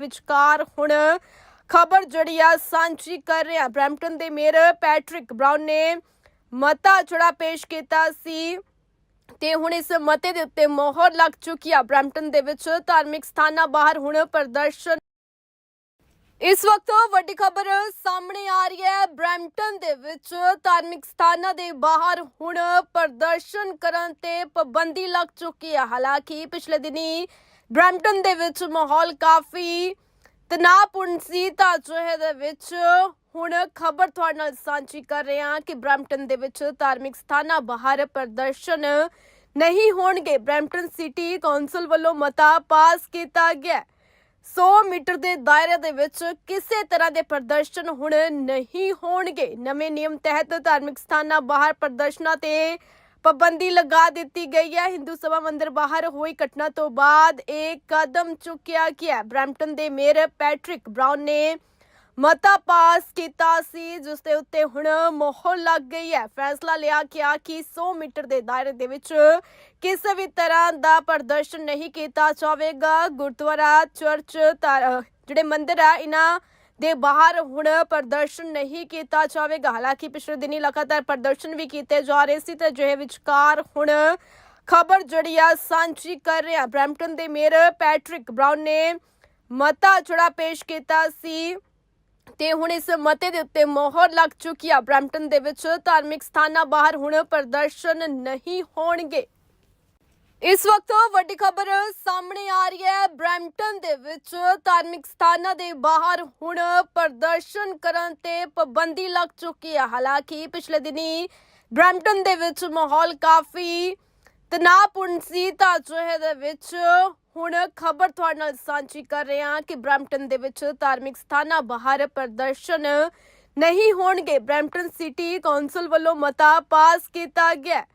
ਵਿਚਕਾਰ ਹੁਣ ਖਬਰ ਜਿਹੜੀ ਆ ਸਾਂਝੀ ਕਰ ਰਿਹਾ। ਬ੍ਰੈਂਪਟਨ ਦੇ ਮੇਅਰ ਪੈਟਰਿਕ ਬ੍ਰਾਊਨ ਨੇ ਮਤਾ ਜਿਹੜਾ ਪੇਸ਼ ਕੀਤਾ ਸੀ ਤੇ ਹੁਣ ਇਸ ਮਤੇ ਦੇ ਉੱਤੇ ਮੋਹਰ ਲੱਗ ਚੁੱਕੀ ਆ। ਬ੍ਰੈਂਪਟਨ ਦੇ ਵਿੱਚ ਧਾਰਮਿਕ ਸਥਾਨਾਂ ਬਾਹਰ ਹੁਣ ਪ੍ਰਦਰਸ਼ਨ ਇਸ ਵਕਤ ਵੱਡੀ ਖਬਰ ਸਾਹਮਣੇ ਆ ਰਹੀ ਹੈ। ਬ੍ਰੈਂਪਟਨ ਦੇ ਵਿੱਚ ਧਾਰਮਿਕ ਸਥਾਨਾਂ ਦੇ ਬਾਹਰ ਹੁਣ ਪ੍ਰਦਰਸ਼ਨ ਕਰਨ ਤੇ ਪਾਬੰਦੀ ਲੱਗ ਚੁੱਕੀ ਹੈ ਹਾਲਾਂਕਿ ਪਿਛਲੇ ਦਿਨੀ ਬ੍ਰੈਂਪਟਨ ਦੇ ਵਿੱਚ ਮਾਹੌਲ ਕਾਫੀ ਤਣਾਅਪੂਰਨ ਸੀ। ਤਾਂ ਅਜਿਹੇ ਦੇ ਵਿੱਚ ਹੁਣ ਖਬਰ ਤੁਹਾਡੇ ਨਾਲ ਸਾਂਝੀ ਕਰ ਰਹੇ ਹਾਂ ਕਿ ਬ੍ਰੈਂਪਟਨ ਦੇ ਵਿੱਚ ਧਾਰਮਿਕ ਸਥਾਨਾਂ ਬਾਹਰ ਪ੍ਰਦਰਸ਼ਨ ਨਹੀਂ ਹੋਣਗੇ। ਬ੍ਰੈਂਪਟਨ ਸਿਟੀ ਕੌਂਸਲ ਵੱਲੋਂ ਮਤਾ ਪਾਸ ਕੀਤਾ ਗਿਆ ਹੈ। 100 ਮੀਟਰ ਦੇ ਦਾਇਰੇ ਦੇ ਵਿੱਚ ਕਿਸੇ ਤਰ੍ਹਾਂ ਦੇ ਪ੍ਰਦਰਸ਼ਨ ਹੁਣ ਨਹੀਂ ਹੋਣਗੇ। ਨਵੇਂ ਨਿਯਮ ਤਹਿਤ ਧਾਰਮਿਕ ਸਥਾਨਾਂ ਬਾਹਰ ਪ੍ਰਦਰਸ਼ਨਾਂ ਤੇ ਪਾਬੰਦੀ ਲਗਾ ਦਿੱਤੀ ਗਈ ਹੈ। ਹਿੰਦੂ ਸਭਾ ਮੰਦਿਰ ਬਾਹਰ ਹੋਈ ਘਟਨਾ ਤੋਂ ਬਾਅਦ ਇਹ ਕਦਮ ਚੁੱਕਿਆ ਗਿਆ। ਹੈ। ਦੇ ਮੇਅਰ ਪੈਟਰਿਕ ਬ੍ਰਾਊਨ ਨੇ ਮਤਾ ਪਾਸ ਕੀਤਾ ਸੀ, ਜਿਸ ਦੇ ਉੱਤੇ ਹੁਣ ਮੋਹਰ ਲੱਗ ਗਈ ਹੈ। ਫੈਸਲਾ ਲਿਆ ਗਿਆ ਕਿ 100 ਮੀਟਰ ਦੇ ਦਾਇਰੇ ਦੇ ਵਿੱਚ ਕਿਸੇ ਵੀ ਤਰ੍ਹਾਂ ਦਾ ਪ੍ਰਦਰਸ਼ਨ ਨਹੀਂ ਕੀਤਾ ਜਾਵੇਗਾ। ਗੁਰਦੁਆਰਾ ਚਰਚ ਜਿਹੜੇ ਮੰਦਿਰ ਆ, ਇਹਨਾਂ ਦੇ ਬਾਹਰ ਹੁਣ ਪ੍ਰਦਰਸ਼ਨ ਨਹੀਂ ਕੀਤਾ ਜਾਵੇਗਾ। ਹਾਲਾਂਕਿ ਪਿਛਲੇ ਦਿਨੀ ਲਗਾਤਾਰ ਪ੍ਰਦਰਸ਼ਨ ਵੀ ਕੀਤੇ ਜਾ ਰਹੇ ਸੀ ਤੇ ਜਿਹੇ ਵਿਚਕਾਰ ਹੁਣ ਖਬਰ ਜਿਹੜੀ ਆ ਸਾਂਝੀ ਕਰ ਰਿਹਾ। ਬ੍ਰੈਂਪਟਨ ਦੇ ਮੇਅਰ ਪੈਟਰਿਕ ਬ੍ਰਾਊਨ ਨੇ ਮਤਾ ਜਿਹੜਾ ਪੇਸ਼ ਕੀਤਾ ਸੀ ਤੇ ਹੁਣ ਇਸ ਮਤੇ ਦੇ ਉੱਤੇ ਮੋਹਰ ਲੱਗ ਚੁੱਕੀ ਆ। ਬ੍ਰੈਂਪਟਨ ਦੇ ਵਿੱਚ ਧਾਰਮਿਕ ਸਥਾਨਾਂ ਬਾਹਰ ਹੁਣ ਪ੍ਰਦਰਸ਼ਨ ਨਹੀਂ ਹੋਣਗੇ। ਇਸ ਵਕਤ ਵੱਡੀ ਖਬਰ ਸਾਹਮਣੇ ਆ ਰਹੀ ਹੈ। ਬ੍ਰੈਂਪਟਨ ਦੇ ਵਿੱਚ ਧਾਰਮਿਕ ਸਥਾਨਾਂ ਦੇ ਬਾਹਰ ਹੁਣ ਪ੍ਰਦਰਸ਼ਨ ਕਰਨ ਤੇ ਪਾਬੰਦੀ ਲੱਗ ਚੁੱਕੀ ਹੈ। ਹਾਲਾਂਕਿ ਪਿਛਲੇ ਦਿਨੀ ਬ੍ਰੈਂਪਟਨ ਦੇ ਵਿੱਚ ਮਾਹੌਲ ਕਾਫੀ ਤਣਾਅਪੂਰਨ ਸੀ। ਤਾਂ ਅਜਿਹੇ ਦੇ ਵਿੱਚ ਹੁਣ ਖਬਰ ਤੁਹਾਡੇ ਨਾਲ ਸਾਂਝੀ ਕਰ ਰਹੇ ਹਾਂ ਕਿ ਬ੍ਰੈਂਪਟਨ ਦੇ ਵਿੱਚ ਧਾਰਮਿਕ ਸਥਾਨਾਂ ਬਾਹਰ ਪ੍ਰਦਰਸ਼ਨ ਨਹੀਂ ਹੋਣਗੇ। ਬ੍ਰੈਂਪਟਨ ਸਿਟੀ ਕੌਂਸਲ ਵੱਲੋਂ ਮਤਾ ਪਾਸ ਕੀਤਾ ਗਿਆ ਹੈ।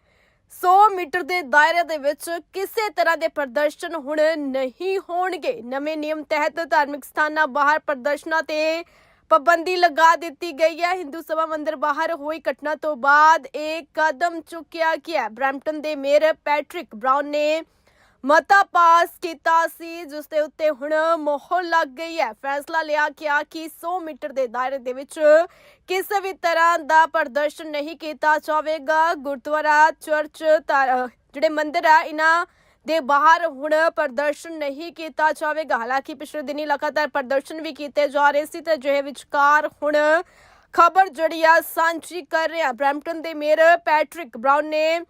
100 ਮੀਟਰ ਦੇ ਦਾਇਰੇ ਦੇ ਵਿੱਚ ਕਿਸੇ ਤਰ੍ਹਾਂ ਦੇ ਪ੍ਰਦਰਸ਼ਨ ਹੁਣ ਨਹੀਂ ਹੋਣਗੇ ਨਵੇਂ ਨਿਯਮ ਤਹਿਤ ਧਾਰਮਿਕ ਸਥਾਨਾਂ ਬਾਹਰ ਪ੍ਰਦਰਸ਼ਨਾਂ ਤੇ ਪਾਬੰਦੀ ਲਗਾ ਦਿੱਤੀ ਗਈ ਹੈ ਹਿੰਦੂ ਸਭਾ ਮੰਦਿਰ ਬਾਹਰ ਹੋਈ ਘਟਨਾ ਤੋਂ ਬਾਅਦ ਇਹ ਕਦਮ ਚੁੱਕਿਆ ਗਿਆ ਹੈ। ਬਰੈਂਪਟਨ ਦੇ ਮੇਅਰ ਪੈਟਰਿਕ ਬ੍ਰਾਊਨ ਨੇ ਮਤਾ ਪਾਸ ਕੀਤਾ ਸੀ ਜਿਸ ਦੇ ਉੱਤੇ ਹੁਣ ਮੋਹਰ ਲੱਗ ਗਈ ਹੈ। ਫੈਸਲਾ ਲਿਆ ਗਿਆ ਕਿ 100 ਮੀਟਰ ਦੇ ਦਾਇਰੇ ਦੇ ਵਿੱਚ ਕਿਸੇ ਵੀ ਤਰ੍ਹਾਂ ਦਾ ਪ੍ਰਦਰਸ਼ਨ ਨਹੀਂ ਕੀਤਾ ਜਾਵੇਗਾ। ਗੁਰਦੁਆਰਾ, ਚਰਚ, ਧਾਰ- ਜਿਹੜੇ ਮੰਦਿਰ ਆ, ਇਹਨਾਂ ਦੇ ਬਾਹਰ ਹੁਣ ਪ੍ਰਦਰਸ਼ਨ ਨਹੀਂ ਕੀਤਾ ਜਾਵੇਗਾ। ਹਾਲਾਂਕਿ ਪਿਛਲੇ ਦਿਨੀ ਲਗਾਤਾਰ ਪ੍ਰਦਰਸ਼ਨ ਵੀ ਕੀਤੇ ਜਾ ਰਹੇ ਸੀ ਤੇ ਜਿਹੇ ਵਿਚਕਾਰ ਹੁਣ ਖਬਰ ਜਿਹੜੀ ਆ, ਸਾਂਝੀ ਕਰ ਰਿਹਾ ਬ੍ਰੈਂਪਟਨ ਦੇ ਮੇਅਰ ਪੈਟਰਿਕ ਬ੍ਰਾਊਨ ਨੇ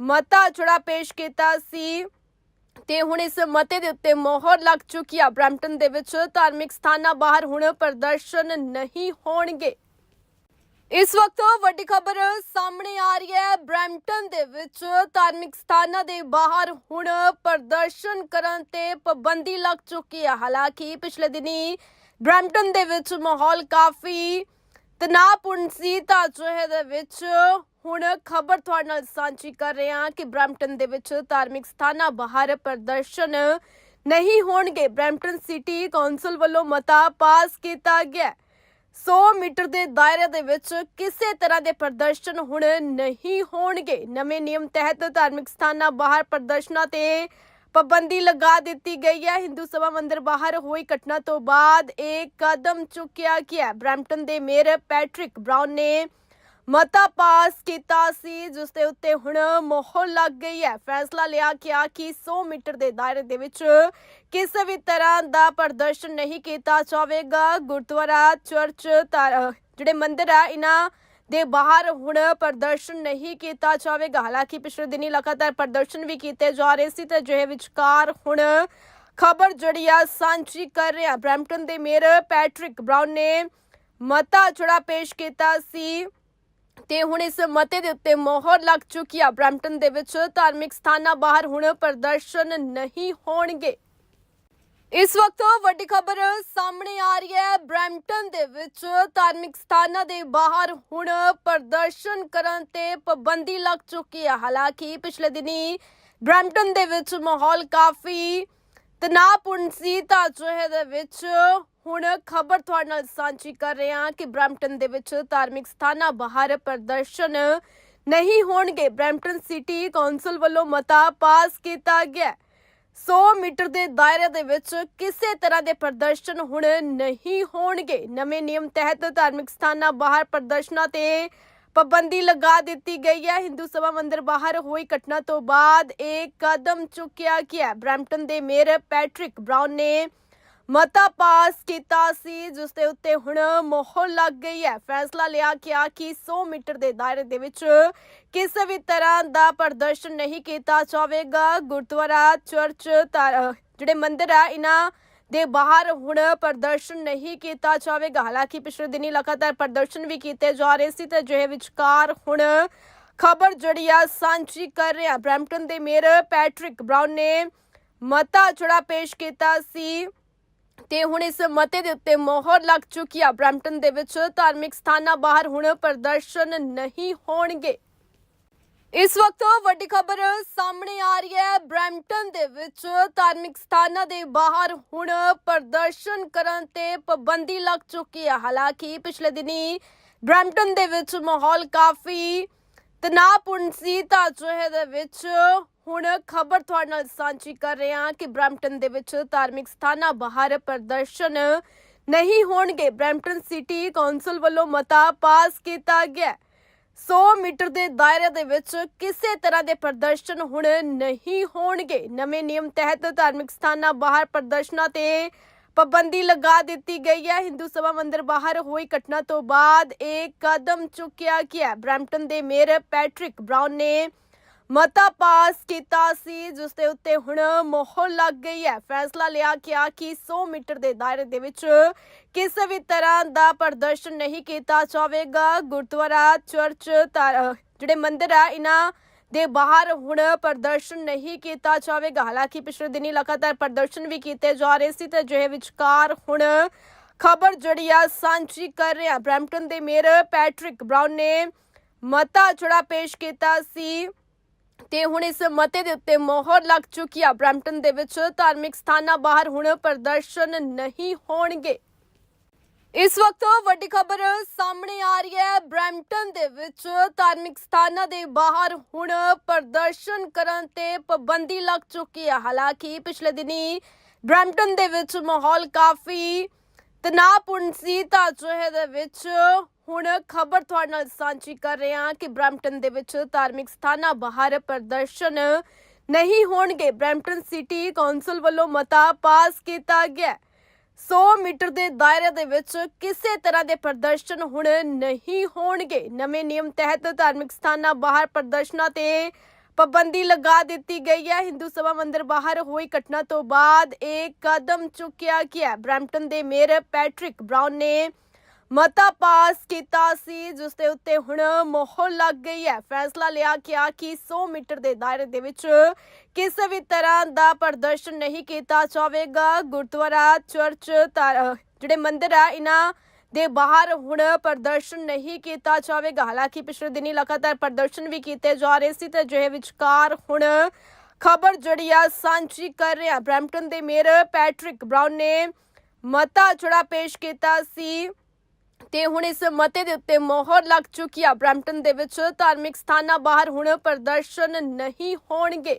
ਮਤਾ ਜਿਹੜਾ ਪੇਸ਼ ਕੀਤਾ ਸੀ। ਤੇ ਹੁਣ ਇਸ ਮਤੇ ਦੇ ਉੱਤੇ ਮੋਹਰ ਲੱਗ ਚੁੱਕੀ ਆ। ਬ੍ਰੈਂਪਟਨ ਦੇ ਵਿੱਚ ਧਾਰਮਿਕ ਸਥਾਨਾਂ ਬਾਹਰ ਹੁਣ ਪ੍ਰਦਰਸ਼ਨ ਨਹੀਂ ਹੋਣਗੇ। ਇਸ ਵਕਤ ਵੱਡੀ ਖਬਰ ਸਾਹਮਣੇ ਆ ਰਹੀ ਹੈ। ਬ੍ਰੈਂਪਟਨ ਦੇ ਵਿੱਚ ਧਾਰਮਿਕ ਸਥਾਨਾਂ ਦੇ ਬਾਹਰ ਹੁਣ ਪ੍ਰਦਰਸ਼ਨ ਕਰਨ ਤੇ ਪਾਬੰਦੀ ਲੱਗ ਚੁੱਕੀ ਹੈ ਹਾਲਾਂਕਿ ਪਿਛਲੇ ਦਿਨੀ ਬ੍ਰੈਂਪਟਨ ਦੇ ਵਿੱਚ ਮਾਹੌਲ ਕਾਫੀ ਤਣਾਅਪੂਰਨ ਸੀ। ਤਾਂ ਜੋ ਦੇ ਵਿੱਚ ਹੁਣ ਖਬਰ ਤੁਹਾਡੇ ਨਾਲ ਸਾਂਝੀ ਕਰ ਰਹੇ ਹਾਂ ਕਿ ਬ੍ਰੈਂਪਟਨ ਦੇ ਵਿੱਚ ਧਾਰਮਿਕ ਸਥਾਨਾਂ ਬਾਹਰ ਪ੍ਰਦਰਸ਼ਨ ਨਹੀਂ ਹੋਣਗੇ। ਬ੍ਰੈਂਪਟਨ ਸਿਟੀ ਕੌਂਸਲ ਵੱਲੋਂ ਮਤਾ ਪਾਸ ਕੀਤਾ ਗਿਆ 100 ਮੀਟਰ ਦੇ ਦਾਇਰੇ ਦੇ ਵਿੱਚ ਕਿਸੇ ਤਰ੍ਹਾਂ ਦੇ ਪ੍ਰਦਰਸ਼ਨ ਹੁਣ ਨਹੀਂ ਹੋਣਗੇ। ਨਵੇਂ ਨਿਯਮ ਤਹਿਤ ਧਾਰਮਿਕ ਸਥਾਨਾਂ ਬਾਹਰ ਪ੍ਰਦਰਸ਼ਨਾਂ ਤੇ ਪਾਬੰਦੀ ਲਗਾ ਦਿੱਤੀ ਗਈ ਹੈ। ਹਿੰਦੂ ਸਭਾ ਮੰਦਿਰ ਬਾਹਰ ਹੋਈ ਘਟਨਾ ਤੋਂ ਬਾਅਦ ਇਹ ਕਦਮ ਚੁੱਕਿਆ ਗਿਆ ਹੈ। ਦੇ ਮੇਅਰ ਪੈਟਰਿਕ ਬ੍ਰਾਊਨ ਨੇ ਮਤਾ ਪਾਸ ਕੀਤਾ ਸੀ ਜਿਸ ਦੇ ਉੱਤੇ ਹੁਣ ਮੋਹਰ ਲੱਗ ਗਈ ਹੈ। ਫੈਸਲਾ ਲਿਆ ਗਿਆ ਕਿ 100 ਮੀਟਰ ਦੇ ਦਾਇਰੇ ਦੇ ਵਿੱਚ ਕਿਸੇ ਵੀ ਤਰ੍ਹਾਂ ਦਾ ਪ੍ਰਦਰਸ਼ਨ ਨਹੀਂ ਕੀਤਾ ਜਾਵੇਗਾ। ਗੁਰਦੁਆਰਾ, ਚਰਚ ਧਾਰ- ਜਿਹੜੇ ਮੰਦਿਰ ਆ, ਇਹਨਾਂ ਦੇ ਬਾਹਰ ਹੁਣ ਪ੍ਰਦਰਸ਼ਨ ਨਹੀਂ ਕੀਤਾ ਜਾਵੇਗਾ। ਹਾਲਾਂਕਿ ਪਿਛਲੇ ਦਿਨੀ ਲਗਾਤਾਰ ਪ੍ਰਦਰਸ਼ਨ ਵੀ ਕੀਤੇ ਜਾ ਰਹੇ ਸੀ ਤੇ ਜਿਹੇ ਵਿਚਕਾਰ ਹੁਣ ਖਬਰ ਜਿਹੜੀ ਆ, ਸਾਂਝੀ ਕਰ ਰਿਹਾ ਬ੍ਰੈਂਪਟਨ ਦੇ ਮੇਅਰ ਪੈਟਰਿਕ ਬ੍ਰਾਊਨ ਨੇ ਮਤਾ ਜਿਹੜਾ ਪੇਸ਼ ਕੀਤਾ ਸੀ ਤੇ ਹੁਣ ਇਸ ਮਤੇ ਦੇ ਉੱਤੇ ਮੋਹਰ ਲੱਗ ਚੁੱਕੀ ਆ। ਬ੍ਰੈਂਪਟਨ ਦੇ ਵਿੱਚ ਧਾਰਮਿਕ ਸਥਾਨਾਂ ਬਾਹਰ ਹੁਣ ਪ੍ਰਦਰਸ਼ਨ ਨਹੀਂ ਹੋਣਗੇ। ਇਸ ਵਕਤ ਵੱਡੀ ਖਬਰ ਸਾਹਮਣੇ ਆ ਰਹੀ ਹੈ। ਬ੍ਰੈਂਪਟਨ ਦੇ ਵਿੱਚ ਧਾਰਮਿਕ ਸਥਾਨਾਂ ਦੇ ਬਾਹਰ ਹੁਣ ਪ੍ਰਦਰਸ਼ਨ ਕਰਨ ਤੇ ਪਾਬੰਦੀ ਲੱਗ ਚੁੱਕੀ ਹੈ ਹਾਲਾਂਕਿ ਪਿਛਲੇ ਦਿਨੀ ਬ੍ਰੈਂਪਟਨ ਦੇ ਵਿੱਚ ਮਾਹੌਲ ਕਾਫੀ ਤਣਾਅਪੂਰਨ ਸੀ ਤਾਂ ਅਜਿਹੇ ਦੇ ਵਿੱਚ ਹੁਣ ਖਬਰ ਤੁਹਾਡੇ ਨਾਲ ਸਾਂਝੀ ਕਰ ਰਹੇ ਹਾਂ ਕਿ ਬ੍ਰੈਂਪਟਨ ਦੇ ਵਿੱਚ ਧਾਰਮਿਕ ਸਥਾਨਾਂ ਬਾਹਰ ਪ੍ਰਦਰਸ਼ਨ ਨਹੀਂ ਹੋਣਗੇ ਬ੍ਰੈਂਪਟਨ ਸਿਟੀ ਕੌਂਸਲ ਵੱਲੋਂ ਮਤਾ ਪਾਸ ਕੀਤਾ ਗਿਆ ਹੈ। 100 ਮੀਟਰ ਦੇ ਦਾਇਰੇ ਦੇ ਵਿੱਚ ਕਿਸੇ ਤਰ੍ਹਾਂ ਦੇ ਪ੍ਰਦਰਸ਼ਨ ਹੁਣ ਨਹੀਂ ਹੋਣਗੇ ਨਵੇਂ ਨਿਯਮ ਤਹਿਤ ਧਾਰਮਿਕ ਸਥਾਨਾਂ ਬਾਹਰ ਪ੍ਰਦਰਸ਼ਨਾਂ ਤੇ ਪਾਬੰਦੀ ਲਗਾ ਦਿੱਤੀ ਗਈ ਹੈ। ਹਿੰਦੂ ਸਭਾ ਮੰਦਿਰ ਬਾਹਰ ਹੋਈ ਘਟਨਾ ਤੋਂ ਬਾਅਦ ਇਹ ਕਦਮ ਚੁੱਕਿਆ ਗਿਆ ਬ੍ਰੈਂਪਟਨ ਦੇ ਮੇਅਰ ਪੈਟਰਿਕ ਬ੍ਰਾਊਨ ਨੇ ਮਤਾ ਪਾਸ ਕੀਤਾ ਸੀ, ਜਿਸ ਦੇ ਉੱਤੇ ਹੁਣ ਮੋਹਰ ਲੱਗ ਗਈ ਹੈ। ਫੈਸਲਾ ਲਿਆ ਗਿਆ ਕਿ 100 ਮੀਟਰ ਦੇ ਦਾਇਰੇ ਦੇ ਵਿੱਚ ਕਿਸੇ ਵੀ ਤਰ੍ਹਾਂ ਦਾ ਪ੍ਰਦਰਸ਼ਨ ਨਹੀਂ ਕੀਤਾ ਜਾਵੇਗਾ। ਗੁਰਦੁਆਰਾ ਚਰਚ ਜਿਹੜੇ ਮੰਦਿਰ ਆ, ਇਹਨਾਂ ਦੇ ਬਾਹਰ ਹੁਣ ਪ੍ਰਦਰਸ਼ਨ ਨਹੀਂ ਕੀਤਾ ਜਾਵੇਗਾ। ਹਾਲਾਂਕਿ ਪਿਛਲੇ ਦਿਨੀ ਲਗਾਤਾਰ ਪ੍ਰਦਰਸ਼ਨ ਵੀ ਕੀਤੇ ਜਾ ਰਹੇ ਸੀ ਤੇ ਜਿਹੇ ਵਿਚਕਾਰ ਹੁਣ ਖਬਰ ਜਿਹੜੀ ਆ ਸਾਂਝੀ ਕਰ ਰਿਹਾ। ਬ੍ਰੈਂਪਟਨ ਦੇ ਮੇਅਰ ਪੈਟਰਿਕ ਬ੍ਰਾਊਨ ਨੇ ਮਤਾ ਜਿਹੜਾ ਪੇਸ਼ ਕੀਤਾ ਸੀ ਤੇ ਹੁਣ ਇਸ ਮਤੇ ਦੇ ਉੱਤੇ ਮੋਹਰ ਲੱਗ ਚੁੱਕੀ ਆ। ਬ੍ਰੈਂਪਟਨ ਦੇ ਵਿੱਚ ਧਾਰਮਿਕ ਸਥਾਨਾਂ ਬਾਹਰ ਹੁਣ ਪ੍ਰਦਰਸ਼ਨ ਨਹੀਂ ਹੋਣਗੇ। ਇਸ ਵਕਤ ਵੱਡੀ ਖਬਰ ਸਾਹਮਣੇ ਆ ਰਹੀ ਹੈ। ਬ੍ਰੈਂਪਟਨ ਦੇ ਵਿੱਚ ਧਾਰਮਿਕ ਸਥਾਨਾਂ ਦੇ ਬਾਹਰ ਹੁਣ ਪ੍ਰਦਰਸ਼ਨ ਕਰਨ ਤੇ ਪਾਬੰਦੀ ਲੱਗ ਚੁੱਕੀ ਹੈ। ਹਾਲਾਂਕਿ ਪਿਛਲੇ ਦਿਨੀ ਬ੍ਰੈਂਪਟਨ ਦੇ ਵਿੱਚ ਮਾਹੌਲ ਕਾਫੀ ਤਣਾਅਪੂਰਨ ਸੀ। ਤਾਂ ਜਿਹੇ ਦੇ ਵਿੱਚ ਹੁਣ ਖਬਰ ਤੁਹਾਡੇ ਨਾਲ ਸਾਂਝੀ ਕਰ ਰਹੇ ਹਾਂ ਕਿ ਬ੍ਰੈਂਪਟਨ ਦੇ ਵਿੱਚ ਧਾਰਮਿਕ ਸਥਾਨਾਂ ਬਾਹਰ ਪ੍ਰਦਰਸ਼ਨ ਨਹੀਂ ਹੋਣਗੇ। ਬ੍ਰੈਂਪਟਨ ਸਿਟੀ ਕੌਂਸਲ ਵੱਲੋਂ ਮਤਾ ਪਾਸ ਕੀਤਾ ਗਿਆ ਹੈ। 100 ਮੀਟਰ ਦੇ ਦਾਇਰੇ ਦੇ ਵਿੱਚ ਕਿਸੇ ਤਰ੍ਹਾਂ ਦੇ ਪ੍ਰਦਰਸ਼ਨ ਹੁਣ ਨਹੀਂ ਹੋਣਗੇ ਨਵੇਂ ਨਿਯਮ ਤਹਿਤ ਧਾਰਮਿਕ ਸਥਾਨਾਂ ਬਾਹਰ ਪ੍ਰਦਰਸ਼ਨਾਂ ਤੇ ਪਾਬੰਦੀ ਲਗਾ ਦਿੱਤੀ ਗਈ ਹੈ ਹਿੰਦੂ ਸਭਾ ਮੰਦਿਰ ਬਾਹਰ ਹੋਈ ਘਟਨਾ ਤੋਂ ਬਾਅਦ ਇਹ ਕਦਮ ਚੁੱਕਿਆ ਗਿਆ ਹੈ। ਬ੍ਰੈਂਪਟਨ ਦੇ ਮੇਅਰ ਪੈਟਰਿਕ ਬ੍ਰਾਊਨ ਨੇ ਮਤਾ ਪਾਸ ਕੀਤਾ ਸੀ ਜਿਸ ਦੇ ਉੱਤੇ ਹੁਣ ਮੋਹਰ ਲੱਗ ਗਈ ਹੈ। ਫੈਸਲਾ ਲਿਆ ਗਿਆ ਕਿ 100 ਮੀਟਰ ਦੇ ਦਾਇਰੇ ਦੇ ਵਿੱਚ ਕਿਸੇ ਵੀ ਤਰ੍ਹਾਂ ਦਾ ਪ੍ਰਦਰਸ਼ਨ ਨਹੀਂ ਕੀਤਾ ਜਾਵੇਗਾ। ਗੁਰਦੁਆਰਾ ਚਰਚ ਜਿਹੜੇ ਮੰਦਿਰ ਆ, ਇਹਨਾਂ ਦੇ ਬਾਹਰ ਹੁਣ ਪ੍ਰਦਰਸ਼ਨ ਨਹੀਂ ਕੀਤਾ ਜਾਵੇਗਾ। ਹਾਲਾਂਕਿ ਪਿਛਲੇ ਦਿਨੀ ਲਗਾਤਾਰ ਪ੍ਰਦਰਸ਼ਨ ਵੀ ਕੀਤੇ ਜਾ ਰਹੇ ਸੀ ਤੇ ਜਿਹੇ ਵਿਚਕਾਰ ਹੁਣ ਖਬਰ ਜਿਹੜੀ ਆ, ਸਾਂਝੀ ਕਰ ਰਿਹਾ ਬ੍ਰੈਂਪਟਨ ਦੇ ਮੇਅਰ ਪੈਟਰਿਕ ਬ੍ਰਾਊਨ ਨੇ ਮਤਾ ਜਿਹੜਾ ਪੇਸ਼ ਕੀਤਾ ਸੀ। ਤੇ ਹੁਣ ਇਸ ਮਤੇ ਦੇ ਉੱਤੇ ਮੋਹਰ ਲੱਗ ਚੁੱਕੀ ਆ। ਬ੍ਰੈਂਪਟਨ ਦੇ ਵਿੱਚ ਧਾਰਮਿਕ ਸਥਾਨਾਂ ਬਾਹਰ ਹੁਣ ਪ੍ਰਦਰਸ਼ਨ ਨਹੀਂ ਹੋਣਗੇ। ਇਸ ਵਕਤ ਵੱਡੀ ਖਬਰ ਸਾਹਮਣੇ ਆ ਰਹੀ ਹੈ। ਬ੍ਰੈਂਪਟਨ ਦੇ ਵਿੱਚ ਧਾਰਮਿਕ ਸਥਾਨਾਂ ਦੇ ਬਾਹਰ ਹੁਣ ਪ੍ਰਦਰਸ਼ਨ ਕਰਨ ਤੇ ਪਾਬੰਦੀ ਲੱਗ ਚੁੱਕੀ ਹੈ ਹਾਲਾਂਕਿ ਪਿਛਲੇ ਦਿਨੀ ਬ੍ਰੈਂਪਟਨ ਦੇ ਵਿੱਚ ਮਾਹੌਲ ਕਾਫੀ ਤਣਾਅਪੂਰਨ ਸੀ। ਤਾਂ ਜੋ ਦੇ ਵਿੱਚ ਹੁਣ ਖਬਰ ਤੁਹਾਡੇ ਨਾਲ ਸਾਂਝੀ ਕਰ ਰਹੇ ਹਾਂ ਕਿ ਬ੍ਰੈਂਪਟਨ ਦੇ ਵਿੱਚ ਧਾਰਮਿਕ ਸਥਾਨਾਂ ਬਾਹਰ ਪ੍ਰਦਰਸ਼ਨ ਨਹੀਂ ਹੋਣਗੇ। ਬ੍ਰੈਂਪਟਨ ਸਿਟੀ ਕੌਂਸਲ ਵੱਲੋਂ ਮਤਾ ਪਾਸ ਕੀਤਾ ਗਿਆ। 100 ਮੀਟਰ ਦੇ ਦਾਇਰੇ ਦੇ ਵਿੱਚ ਕਿਸੇ ਤਰ੍ਹਾਂ ਦੇ ਪ੍ਰਦਰਸ਼ਨ ਹੁਣ ਨਹੀਂ ਹੋਣਗੇ। ਨਵੇਂ ਨਿਯਮ ਤਹਿਤ ਧਾਰਮਿਕ ਸਥਾਨਾਂ ਬਾਹਰ ਪ੍ਰਦਰਸ਼ਨਾਂ ਤੇ ਪਾਬੰਦੀ ਲਗਾ ਦਿੱਤੀ ਗਈ ਹੈ। ਹਿੰਦੂ ਸਭਾ ਮੰਦਿਰ ਬਾਹਰ ਹੋਈ ਘਟਨਾ ਤੋਂ ਬਾਅਦ ਇਹ ਕਦਮ ਚੁੱਕਿਆ ਗਿਆ। ਬ੍ਰੈਂਪਟਨ ਦੇ ਮੇਅਰ ਪੈਟਰਿਕ ਬ੍ਰਾਊਨ ਨੇ ਮਤਾ ਪਾਸ ਕੀਤਾ ਸੀ ਜਿਸ ਦੇ ਉੱਤੇ ਹੁਣ ਮੋਹਰ ਲੱਗ ਗਈ ਹੈ। ਫੈਸਲਾ ਲਿਆ ਗਿਆ ਕਿ 100 ਮੀਟਰ ਦੇ ਦਾਇਰੇ ਦੇ ਵਿੱਚ ਕਿਸੇ ਵੀ ਤਰ੍ਹਾਂ ਦਾ ਪ੍ਰਦਰਸ਼ਨ ਨਹੀਂ ਕੀਤਾ ਜਾਵੇਗਾ। ਗੁਰਦੁਆਰਾ, ਚਰਚ ਜਿਹੜੇ ਮੰਦਿਰ ਆ, ਇਹਨਾਂ ਦੇ ਬਾਹਰ ਹੁਣ ਪ੍ਰਦਰਸ਼ਨ ਨਹੀਂ ਕੀਤਾ ਜਾਵੇਗਾ। ਹਾਲਾਂਕਿ ਪਿਛਲੇ ਦਿਨੀ ਲਗਾਤਾਰ ਪ੍ਰਦਰਸ਼ਨ ਵੀ ਕੀਤੇ ਜਾ ਰਹੇ ਸੀ ਤੇ ਜਿਹੇ ਵਿਚਕਾਰ ਹੁਣ ਖਬਰ ਜਿਹੜੀ ਆ, ਸਾਂਝੀ ਕਰ ਰਿਹਾ ਬ੍ਰੈਂਪਟਨ ਦੇ ਮੇਅਰ ਪੈਟਰਿਕ ਬ੍ਰਾਊਨ ਨੇ ਮਤਾ ਜਿਹੜਾ ਪੇਸ਼ ਕੀਤਾ ਸੀ। ਤੇ ਹੁਣ ਇਸ ਮਤੇ ਦੇ ਉੱਤੇ ਮੋਹਰ ਲੱਗ ਚੁੱਕੀ ਆ। ਬ੍ਰੈਂਪਟਨ ਦੇ ਵਿੱਚ ਧਾਰਮਿਕ ਸਥਾਨਾਂ ਬਾਹਰ ਹੁਣ ਪ੍ਰਦਰਸ਼ਨ ਨਹੀਂ ਹੋਣਗੇ।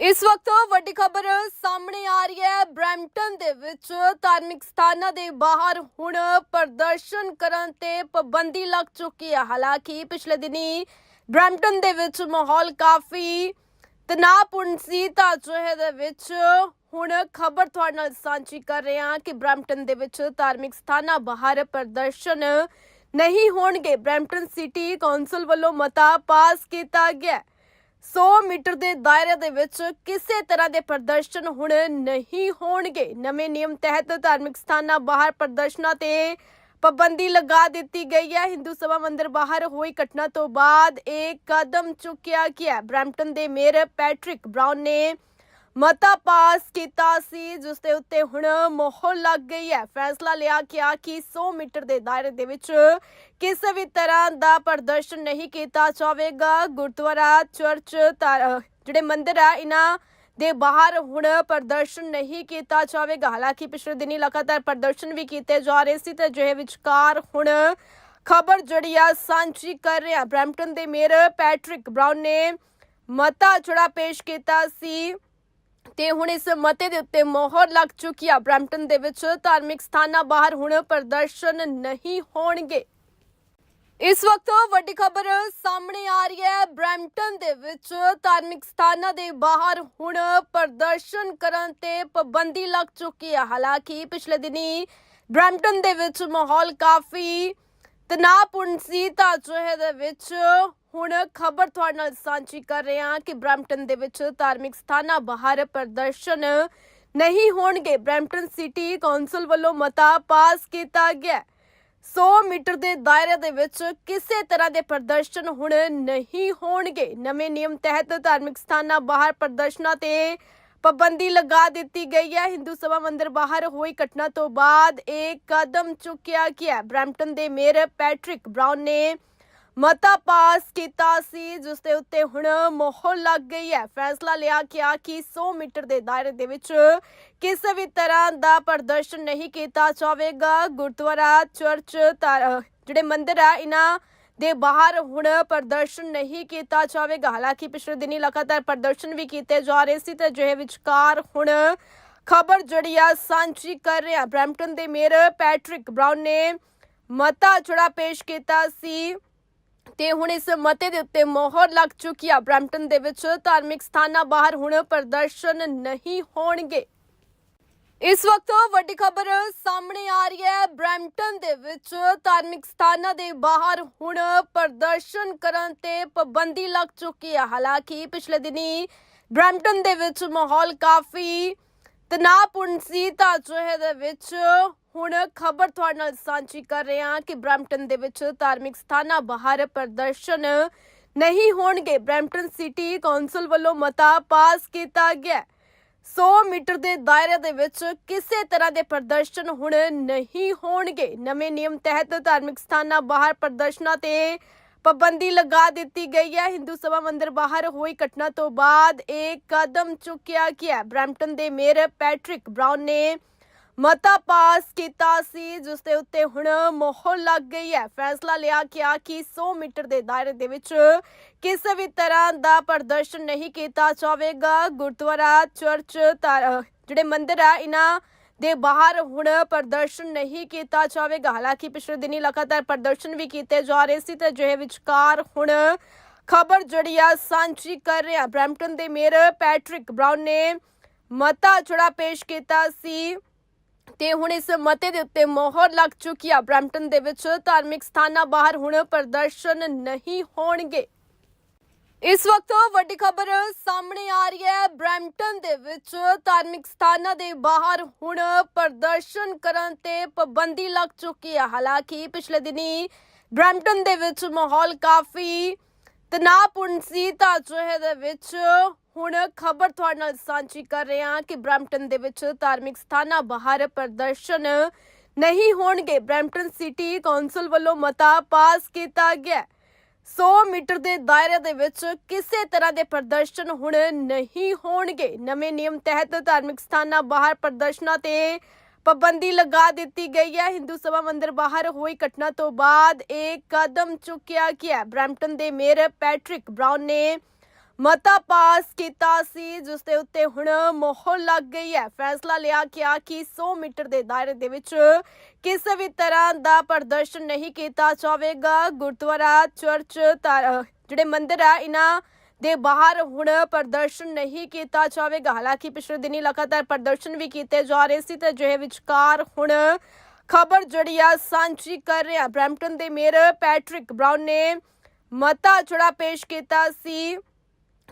ਇਸ ਵਕਤ ਵੱਡੀ ਖਬਰ ਸਾਹਮਣੇ ਆ ਰਹੀ ਹੈ। ਬ੍ਰੈਂਪਟਨ ਦੇ ਵਿੱਚ ਧਾਰਮਿਕ ਸਥਾਨਾਂ ਦੇ ਬਾਹਰ ਹੁਣ ਪ੍ਰਦਰਸ਼ਨ ਕਰਨ ਤੇ ਪਾਬੰਦੀ ਲੱਗ ਚੁੱਕੀ ਹੈ ਹਾਲਾਂਕਿ ਪਿਛਲੇ ਦਿਨੀ ਬ੍ਰੈਂਪਟਨ ਦੇ ਵਿੱਚ ਮਾਹੌਲ ਕਾਫੀ ਤਣਾਅਪੂਰਨ ਸੀ। ਤਾਂ ਜਿਹੇ ਦੇ ਵਿੱਚ ਹੁਣ ਖਬਰ ਤੁਹਾਡੇ ਨਾਲ ਸਾਂਝੀ ਕਰ ਰਹੇ ਹਾਂ ਕਿ ਬ੍ਰੈਂਪਟਨ ਦੇ ਵਿੱਚ ਧਾਰਮਿਕ ਸਥਾਨਾਂ ਬਾਹਰ ਪ੍ਰਦਰਸ਼ਨ ਨਹੀਂ ਹੋਣਗੇ। ਬ੍ਰੈਂਪਟਨ ਸਿਟੀ ਕੌਂਸਲ ਵੱਲੋਂ ਮਤਾ ਪਾਸ ਕੀਤਾ ਗਿਆ ਹੈ। 100 ਮੀਟਰ ਦੇ ਦਾਇਰੇ ਦੇ ਵਿੱਚ ਕਿਸੇ ਤਰ੍ਹਾਂ ਦੇ ਪ੍ਰਦਰਸ਼ਨ ਹੁਣ ਨਹੀਂ ਹੋਣਗੇ। ਨਵੇਂ ਨਿਯਮ ਤਹਿਤ ਧਾਰਮਿਕ ਸਥਾਨਾਂ ਬਾਹਰ ਪ੍ਰਦਰਸ਼ਨਾਂ ਤੇ ਪਾਬੰਦੀ ਲਗਾ ਦਿੱਤੀ ਗਈ ਹੈ। ਹਿੰਦੂ ਸਭਾ ਮੰਦਿਰ ਬਾਹਰ ਹੋਈ ਘਟਨਾ ਤੋਂ ਬਾਅਦ ਇਹ ਕਦਮ ਚੁੱਕਿਆ ਗਿਆ। ਬ੍ਰੈਂਪਟਨ ਦੇ ਮੇਅਰ ਪੈਟਰਿਕ ਬ੍ਰਾਊਨ ਨੇ ਮਤਾ ਪਾਸ ਕੀਤਾ ਸੀ, ਜਿਸ ਦੇ ਉੱਤੇ ਹੁਣ ਮੋਹਰ ਲੱਗ ਗਈ ਹੈ। ਫੈਸਲਾ ਲਿਆ ਗਿਆ ਕਿ 100 ਮੀਟਰ ਦੇ ਦਾਇਰੇ ਦੇ ਵਿੱਚ ਕਿਸੇ ਵੀ ਤਰ੍ਹਾਂ ਦਾ ਪ੍ਰਦਰਸ਼ਨ ਨਹੀਂ ਕੀਤਾ ਜਾਵੇਗਾ। ਗੁਰਦੁਆਰਾ ਚਰਚ ਜਿਹੜੇ ਮੰਦਿਰ ਆ, ਇਹਨਾਂ ਦੇ ਬਾਹਰ ਹੁਣ ਪ੍ਰਦਰਸ਼ਨ ਨਹੀਂ ਕੀਤਾ ਜਾਵੇਗਾ। ਹਾਲਾਂਕਿ ਪਿਛਲੇ ਦਿਨੀ ਲਗਾਤਾਰ ਪ੍ਰਦਰਸ਼ਨ ਵੀ ਕੀਤੇ ਜਾ ਰਹੇ ਸੀ ਤੇ ਜਿਹੇ ਵਿਚਕਾਰ ਹੁਣ ਖਬਰ ਜਿਹੜੀ ਆ ਸਾਂਝੀ ਕਰ ਰਿਹਾ। ਬ੍ਰੈਂਪਟਨ ਦੇ ਮੇਅਰ ਪੈਟਰਿਕ ਬ੍ਰਾਊਨ ਨੇ ਮਤਾ ਜਿਹੜਾ ਪੇਸ਼ ਕੀਤਾ ਸੀ ਤੇ ਹੁਣ ਇਸ ਮਤੇ ਦੇ ਉੱਤੇ ਮੋਹਰ ਲੱਗ ਚੁੱਕੀ ਆ। ਬ੍ਰੈਂਪਟਨ ਦੇ ਵਿੱਚ ਧਾਰਮਿਕ ਸਥਾਨਾਂ ਬਾਹਰ ਹੁਣ ਪ੍ਰਦਰਸ਼ਨ ਨਹੀਂ ਹੋਣਗੇ। ਇਸ ਵਕਤ ਵੱਡੀ ਖਬਰ ਸਾਹਮਣੇ ਆ ਰਹੀ ਹੈ। ਬ੍ਰੈਂਪਟਨ ਦੇ ਵਿੱਚ ਧਾਰਮਿਕ ਸਥਾਨਾਂ ਦੇ ਬਾਹਰ ਹੁਣ ਪ੍ਰਦਰਸ਼ਨ ਕਰਨ ਤੇ ਪਾਬੰਦੀ ਲੱਗ ਚੁੱਕੀ ਹੈ। ਹਾਲਾਂਕਿ ਪਿਛਲੇ ਦਿਨੀ ਬ੍ਰੈਂਪਟਨ ਦੇ ਵਿੱਚ ਮਾਹੌਲ ਕਾਫੀ ਤਣਾਅਪੂਰਨ ਸੀ। ਤਾਂ ਅਜਿਹੇ ਦੇ ਵਿੱਚ ਹੁਣ ਖਬਰ ਤੁਹਾਡੇ ਨਾਲ ਸਾਂਝੀ ਕਰ ਰਹੇ ਹਾਂ ਕਿ ਬ੍ਰੈਂਪਟਨ ਦੇ ਵਿੱਚ ਧਾਰਮਿਕ ਸਥਾਨਾਂ ਬਾਹਰ ਪ੍ਰਦਰਸ਼ਨ ਨਹੀਂ ਹੋਣਗੇ। ਬ੍ਰੈਂਪਟਨ ਸਿਟੀ ਕੌਂਸਲ ਵੱਲੋਂ ਮਤਾ ਪਾਸ ਕੀਤਾ ਗਿਆ 100 ਮੀਟਰ ਦੇ ਦਾਇਰੇ ਦੇ ਵਿੱਚ ਕਿਸੇ ਤਰ੍ਹਾਂ ਦੇ ਪ੍ਰਦਰਸ਼ਨ ਹੁਣ ਨਹੀਂ ਹੋਣਗੇ ਨਵੇਂ ਨਿਯਮ ਤਹਿਤ ਧਾਰਮਿਕ ਸਥਾਨਾਂ ਬਾਹਰ ਪ੍ਰਦਰਸ਼ਨਾਂ ਤੇ ਪਾਬੰਦੀ ਲਗਾ ਦਿੱਤੀ ਗਈ ਹੈ ਹਿੰਦੂ ਸਭਾ ਮੰਦਿਰ ਬਾਹਰ ਹੋਈ ਘਟਨਾ ਤੋਂ ਬਾਅਦ ਇਹ ਕਦਮ ਚੁੱਕਿਆ ਗਿਆ ਹੈ। ਬਰੈਂਪਟਨ ਦੇ ਮੇਅਰ ਪੈਟਰਿਕ ਬ੍ਰਾਊਨ ਨੇ ਮਤਾ ਪਾਸ ਕੀਤਾ ਸੀ ਜਿਸ ਦੇ ਉੱਤੇ ਹੁਣ ਮੋਹਰ ਲੱਗ ਗਈ ਹੈ। ਫੈਸਲਾ ਲਿਆ ਗਿਆ ਕਿ 100 ਮੀਟਰ ਦੇ ਦਾਇਰੇ ਦੇ ਵਿੱਚ ਕਿਸੇ ਵੀ ਤਰ੍ਹਾਂ ਦਾ ਪ੍ਰਦਰਸ਼ਨ ਨਹੀਂ ਕੀਤਾ ਜਾਵੇਗਾ। ਗੁਰਦੁਆਰਾ, ਚਰਚ ਜਿਹੜੇ ਮੰਦਿਰ ਆ, ਇਹਨਾਂ ਦੇ ਬਾਹਰ ਹੁਣ ਪ੍ਰਦਰਸ਼ਨ ਨਹੀਂ ਕੀਤਾ ਜਾਵੇਗਾ। ਹਾਲਾਂਕਿ ਪਿਛਲੇ ਦਿਨੀ ਲਗਾਤਾਰ ਪ੍ਰਦਰਸ਼ਨ ਵੀ ਕੀਤੇ ਜਾ ਰਹੇ ਸੀ ਤੇ ਜਿਹੇ ਵਿਚਕਾਰ ਹੁਣ ਖਬਰ ਜਿਹੜੀ ਆ, ਸਾਂਝੀ ਕਰ ਰਿਹਾ ਬ੍ਰੈਂਪਟਨ ਦੇ ਮੇਅਰ ਪੈਟਰਿਕ ਬ੍ਰਾਊਨ ਨੇ ਮਤਾ ਜਿਹੜਾ ਪੇਸ਼ ਕੀਤਾ ਸੀ ਤੇ ਹੁਣ ਇਸ ਮਤੇ ਦੇ ਉੱਤੇ ਮੋਹਰ ਲੱਗ ਚੁੱਕੀ ਆ। ਬ੍ਰੈਂਪਟਨ ਦੇ ਵਿੱਚ ਧਾਰਮਿਕ ਸਥਾਨਾਂ ਬਾਹਰ ਹੁਣ ਪ੍ਰਦਰਸ਼ਨ ਨਹੀਂ ਹੋਣਗੇ। ਇਸ ਵਕਤ ਵੱਡੀ ਖਬਰ ਸਾਹਮਣੇ ਆ ਰਹੀ ਹੈ। ਬ੍ਰੈਂਪਟਨ ਦੇ ਵਿੱਚ ਧਾਰਮਿਕ ਸਥਾਨਾਂ ਦੇ ਬਾਹਰ ਹੁਣ ਪ੍ਰਦਰਸ਼ਨ ਕਰਨ ਤੇ ਪਾਬੰਦੀ ਲੱਗ ਚੁੱਕੀ ਹੈ ਹਾਲਾਂਕਿ ਪਿਛਲੇ ਦਿਨੀ ਬ੍ਰੈਂਪਟਨ ਦੇ ਵਿੱਚ ਮਾਹੌਲ ਕਾਫੀ ਤਣਾਅਪੂਰਨ ਸੀ ਤਾਂ ਅਜਿਹੇ ਦੇ ਵਿੱਚ ਹੁਣ ਖਬਰ ਤੁਹਾਡੇ ਨਾਲ ਸਾਂਝੀ ਕਰ ਰਹੇ ਹਾਂ ਕਿ ਬ੍ਰੈਂਪਟਨ ਦੇ ਵਿੱਚ ਧਾਰਮਿਕ ਸਥਾਨਾਂ ਬਾਹਰ ਪ੍ਰਦਰਸ਼ਨ ਨਹੀਂ ਹੋਣਗੇ ਬ੍ਰੈਂਪਟਨ ਸਿਟੀ ਕੌਂਸਲ ਵੱਲੋਂ ਮਤਾ ਪਾਸ ਕੀਤਾ ਗਿਆ ਹੈ। 100 ਮੀਟਰ ਦੇ ਦਾਇਰੇ ਦੇ ਵਿੱਚ ਕਿਸੇ ਤਰ੍ਹਾਂ ਦੇ ਪ੍ਰਦਰਸ਼ਨ ਹੁਣ ਨਹੀਂ ਹੋਣਗੇ ਨਵੇਂ ਨਿਯਮ ਤਹਿਤ ਧਾਰਮਿਕ ਸਥਾਨਾਂ ਬਾਹਰ ਪ੍ਰਦਰਸ਼ਨਾਂ ਤੇ ਪਾਬੰਦੀ ਲਗਾ ਦਿੱਤੀ ਗਈ ਹੈ। ਹਿੰਦੂ ਸਭਾ ਮੰਦਿਰ ਬਾਹਰ ਹੋਈ ਘਟਨਾ ਤੋਂ ਬਾਅਦ ਇਹ ਕਦਮ ਚੁੱਕਿਆ ਗਿਆ। ਹੈ। ਦੇ ਮੇਅਰ ਪੈਟਰਿਕ ਬ੍ਰਾਊਨ ਨੇ ਮਤਾ ਪਾਸ ਕੀਤਾ ਸੀ, ਜਿਸ ਦੇ ਉੱਤੇ ਹੁਣ ਮੋਹਰ ਲੱਗ ਗਈ ਹੈ। ਫੈਸਲਾ ਲਿਆ ਗਿਆ ਕਿ 100 ਮੀਟਰ ਦੇ ਦਾਇਰੇ ਦੇ ਵਿੱਚ ਕਿਸੇ ਵੀ ਤਰ੍ਹਾਂ ਦਾ ਪ੍ਰਦਰਸ਼ਨ ਨਹੀਂ ਕੀਤਾ ਜਾਵੇਗਾ। ਗੁਰਦੁਆਰਾ ਚਰਚ ਜਿਹੜੇ ਮੰਦਿਰ ਆ, ਇਹਨਾਂ ਦੇ ਬਾਹਰ ਹੁਣ ਪ੍ਰਦਰਸ਼ਨ ਨਹੀਂ ਕੀਤਾ ਜਾਵੇਗਾ। ਹਾਲਾਂਕਿ ਪਿਛਲੇ ਦਿਨੀ ਲਗਾਤਾਰ ਪ੍ਰਦਰਸ਼ਨ ਵੀ ਕੀਤੇ ਜਾ ਰਹੇ ਸੀ ਤੇ ਜਿਹੇ ਵਿਚਕਾਰ ਹੁਣ ਖਬਰ ਜਿਹੜੀ ਆ ਸਾਂਝੀ ਕਰ ਰਿਹਾ। ਬ੍ਰੈਂਪਟਨ ਦੇ ਮੇਅਰ ਪੈਟਰਿਕ ਬ੍ਰਾਊਨ ਨੇ ਮਤਾ ਜਿਹੜਾ ਪੇਸ਼ ਕੀਤਾ ਸੀ ਤੇ ਹੁਣ ਇਸ ਮਤੇ ਦੇ ਉੱਤੇ ਮੋਹਰ ਲੱਗ ਚੁੱਕੀ ਆ। ਬ੍ਰੈਂਪਟਨ ਦੇ ਵਿੱਚ ਧਾਰਮਿਕ ਸਥਾਨਾਂ ਬਾਹਰ ਹੁਣ ਪ੍ਰਦਰਸ਼ਨ ਨਹੀਂ ਹੋਣਗੇ। ਇਸ ਵਕਤ ਵੱਡੀ ਖਬਰ ਸਾਹਮਣੇ ਆ ਰਹੀ ਹੈ। ਬ੍ਰੈਂਪਟਨ ਦੇ ਵਿੱਚ ਧਾਰਮਿਕ ਸਥਾਨਾਂ ਦੇ ਬਾਹਰ ਹੁਣ ਪ੍ਰਦਰਸ਼ਨ ਕਰਨ ਤੇ ਪਾਬੰਦੀ ਲੱਗ ਚੁੱਕੀ ਹੈ। ਹਾਲਾਂਕਿ ਪਿਛਲੇ ਦਿਨੀ ਬ੍ਰੈਂਪਟਨ ਦੇ ਵਿੱਚ ਮਾਹੌਲ ਕਾਫੀ ਤਣਾਅਪੂਰਨ ਸੀ। ਤਾਂ ਅਜਿਹੇ ਦੇ ਵਿੱਚ ਹੁਣ ਖਬਰ ਤੁਹਾਡੇ ਨਾਲ ਸਾਂਝੀ ਕਰ ਰਹੇ ਹਾਂ ਕਿ ਬ੍ਰੈਂਪਟਨ ਦੇ ਵਿੱਚ ਧਾਰਮਿਕ ਸਥਾਨਾਂ ਬਾਹਰ ਪ੍ਰਦਰਸ਼ਨ ਨਹੀਂ ਹੋਣਗੇ। ਬ੍ਰੈਂਪਟਨ ਸਿਟੀ ਕੌਂਸਲ ਵੱਲੋਂ ਮਤਾ ਪਾਸ ਕੀਤਾ ਗਿਆ ਹੈ। 100 ਮੀਟਰ ਦੇ ਦਾਇਰੇ ਦੇ ਵਿੱਚ ਕਿਸੇ ਤਰ੍ਹਾਂ ਦੇ ਪ੍ਰਦਰਸ਼ਨ ਹੁਣ ਨਹੀਂ ਹੋਣਗੇ ਨਵੇਂ ਨਿਯਮ ਤਹਿਤ ਧਾਰਮਿਕ ਸਥਾਨਾਂ ਬਾਹਰ ਪ੍ਰਦਰਸ਼ਨਾਂ ਤੇ ਪਾਬੰਦੀ ਲਗਾ ਦਿੱਤੀ ਗਈ ਹੈ ਹਿੰਦੂ ਸਭਾ ਮੰਦਿਰ ਬਾਹਰ ਹੋਈ ਘਟਨਾ ਤੋਂ ਬਾਅਦ ਇਹ ਕਦਮ ਚੁੱਕਿਆ ਗਿਆ ਹੈ। ਬਰੈਂਪਟਨ ਦੇ ਮੇਅਰ ਪੈਟਰਿਕ ਬ੍ਰਾਊਨ ਨੇ ਮਤਾ ਪਾਸ ਕੀਤਾ ਸੀ ਜਿਸ ਦੇ ਉੱਤੇ ਹੁਣ ਮੋਹਰ ਲੱਗ ਗਈ ਹੈ। ਫੈਸਲਾ ਲਿਆ ਗਿਆ ਕਿ 100 ਮੀਟਰ ਦੇ ਦਾਇਰੇ ਦੇ ਵਿੱਚ ਕਿਸੇ ਵੀ ਤਰ੍ਹਾਂ ਦਾ ਪ੍ਰਦਰਸ਼ਨ ਨਹੀਂ ਕੀਤਾ ਜਾਵੇਗਾ। ਗੁਰਦੁਆਰਾ, ਚਰਚ ਜਿਹੜੇ ਮੰਦਿਰ ਆ, ਇਹਨਾਂ ਦੇ ਬਾਹਰ ਹੁਣ ਪ੍ਰਦਰਸ਼ਨ ਨਹੀਂ ਕੀਤਾ ਜਾਵੇਗਾ। ਹਾਲਾਂਕਿ ਪਿਛਲੇ ਦਿਨੀ ਲਗਾਤਾਰ ਪ੍ਰਦਰਸ਼ਨ ਵੀ ਕੀਤੇ ਜਾ ਰਹੇ ਸੀ, ਤੇ ਜਿਹੇ ਵਿਚਕਾਰ ਹੁਣ ਖਬਰ ਜਿਹੜੀ ਆ, ਸਾਂਝੀ ਕਰ ਰਿਹਾ ਬ੍ਰੈਂਪਟਨ ਦੇ ਮੇਅਰ ਪੈਟਰਿਕ ਬ੍ਰਾਊਨ ਨੇ ਮਤਾ ਜਿਹੜਾ ਪੇਸ਼ ਕੀਤਾ ਸੀ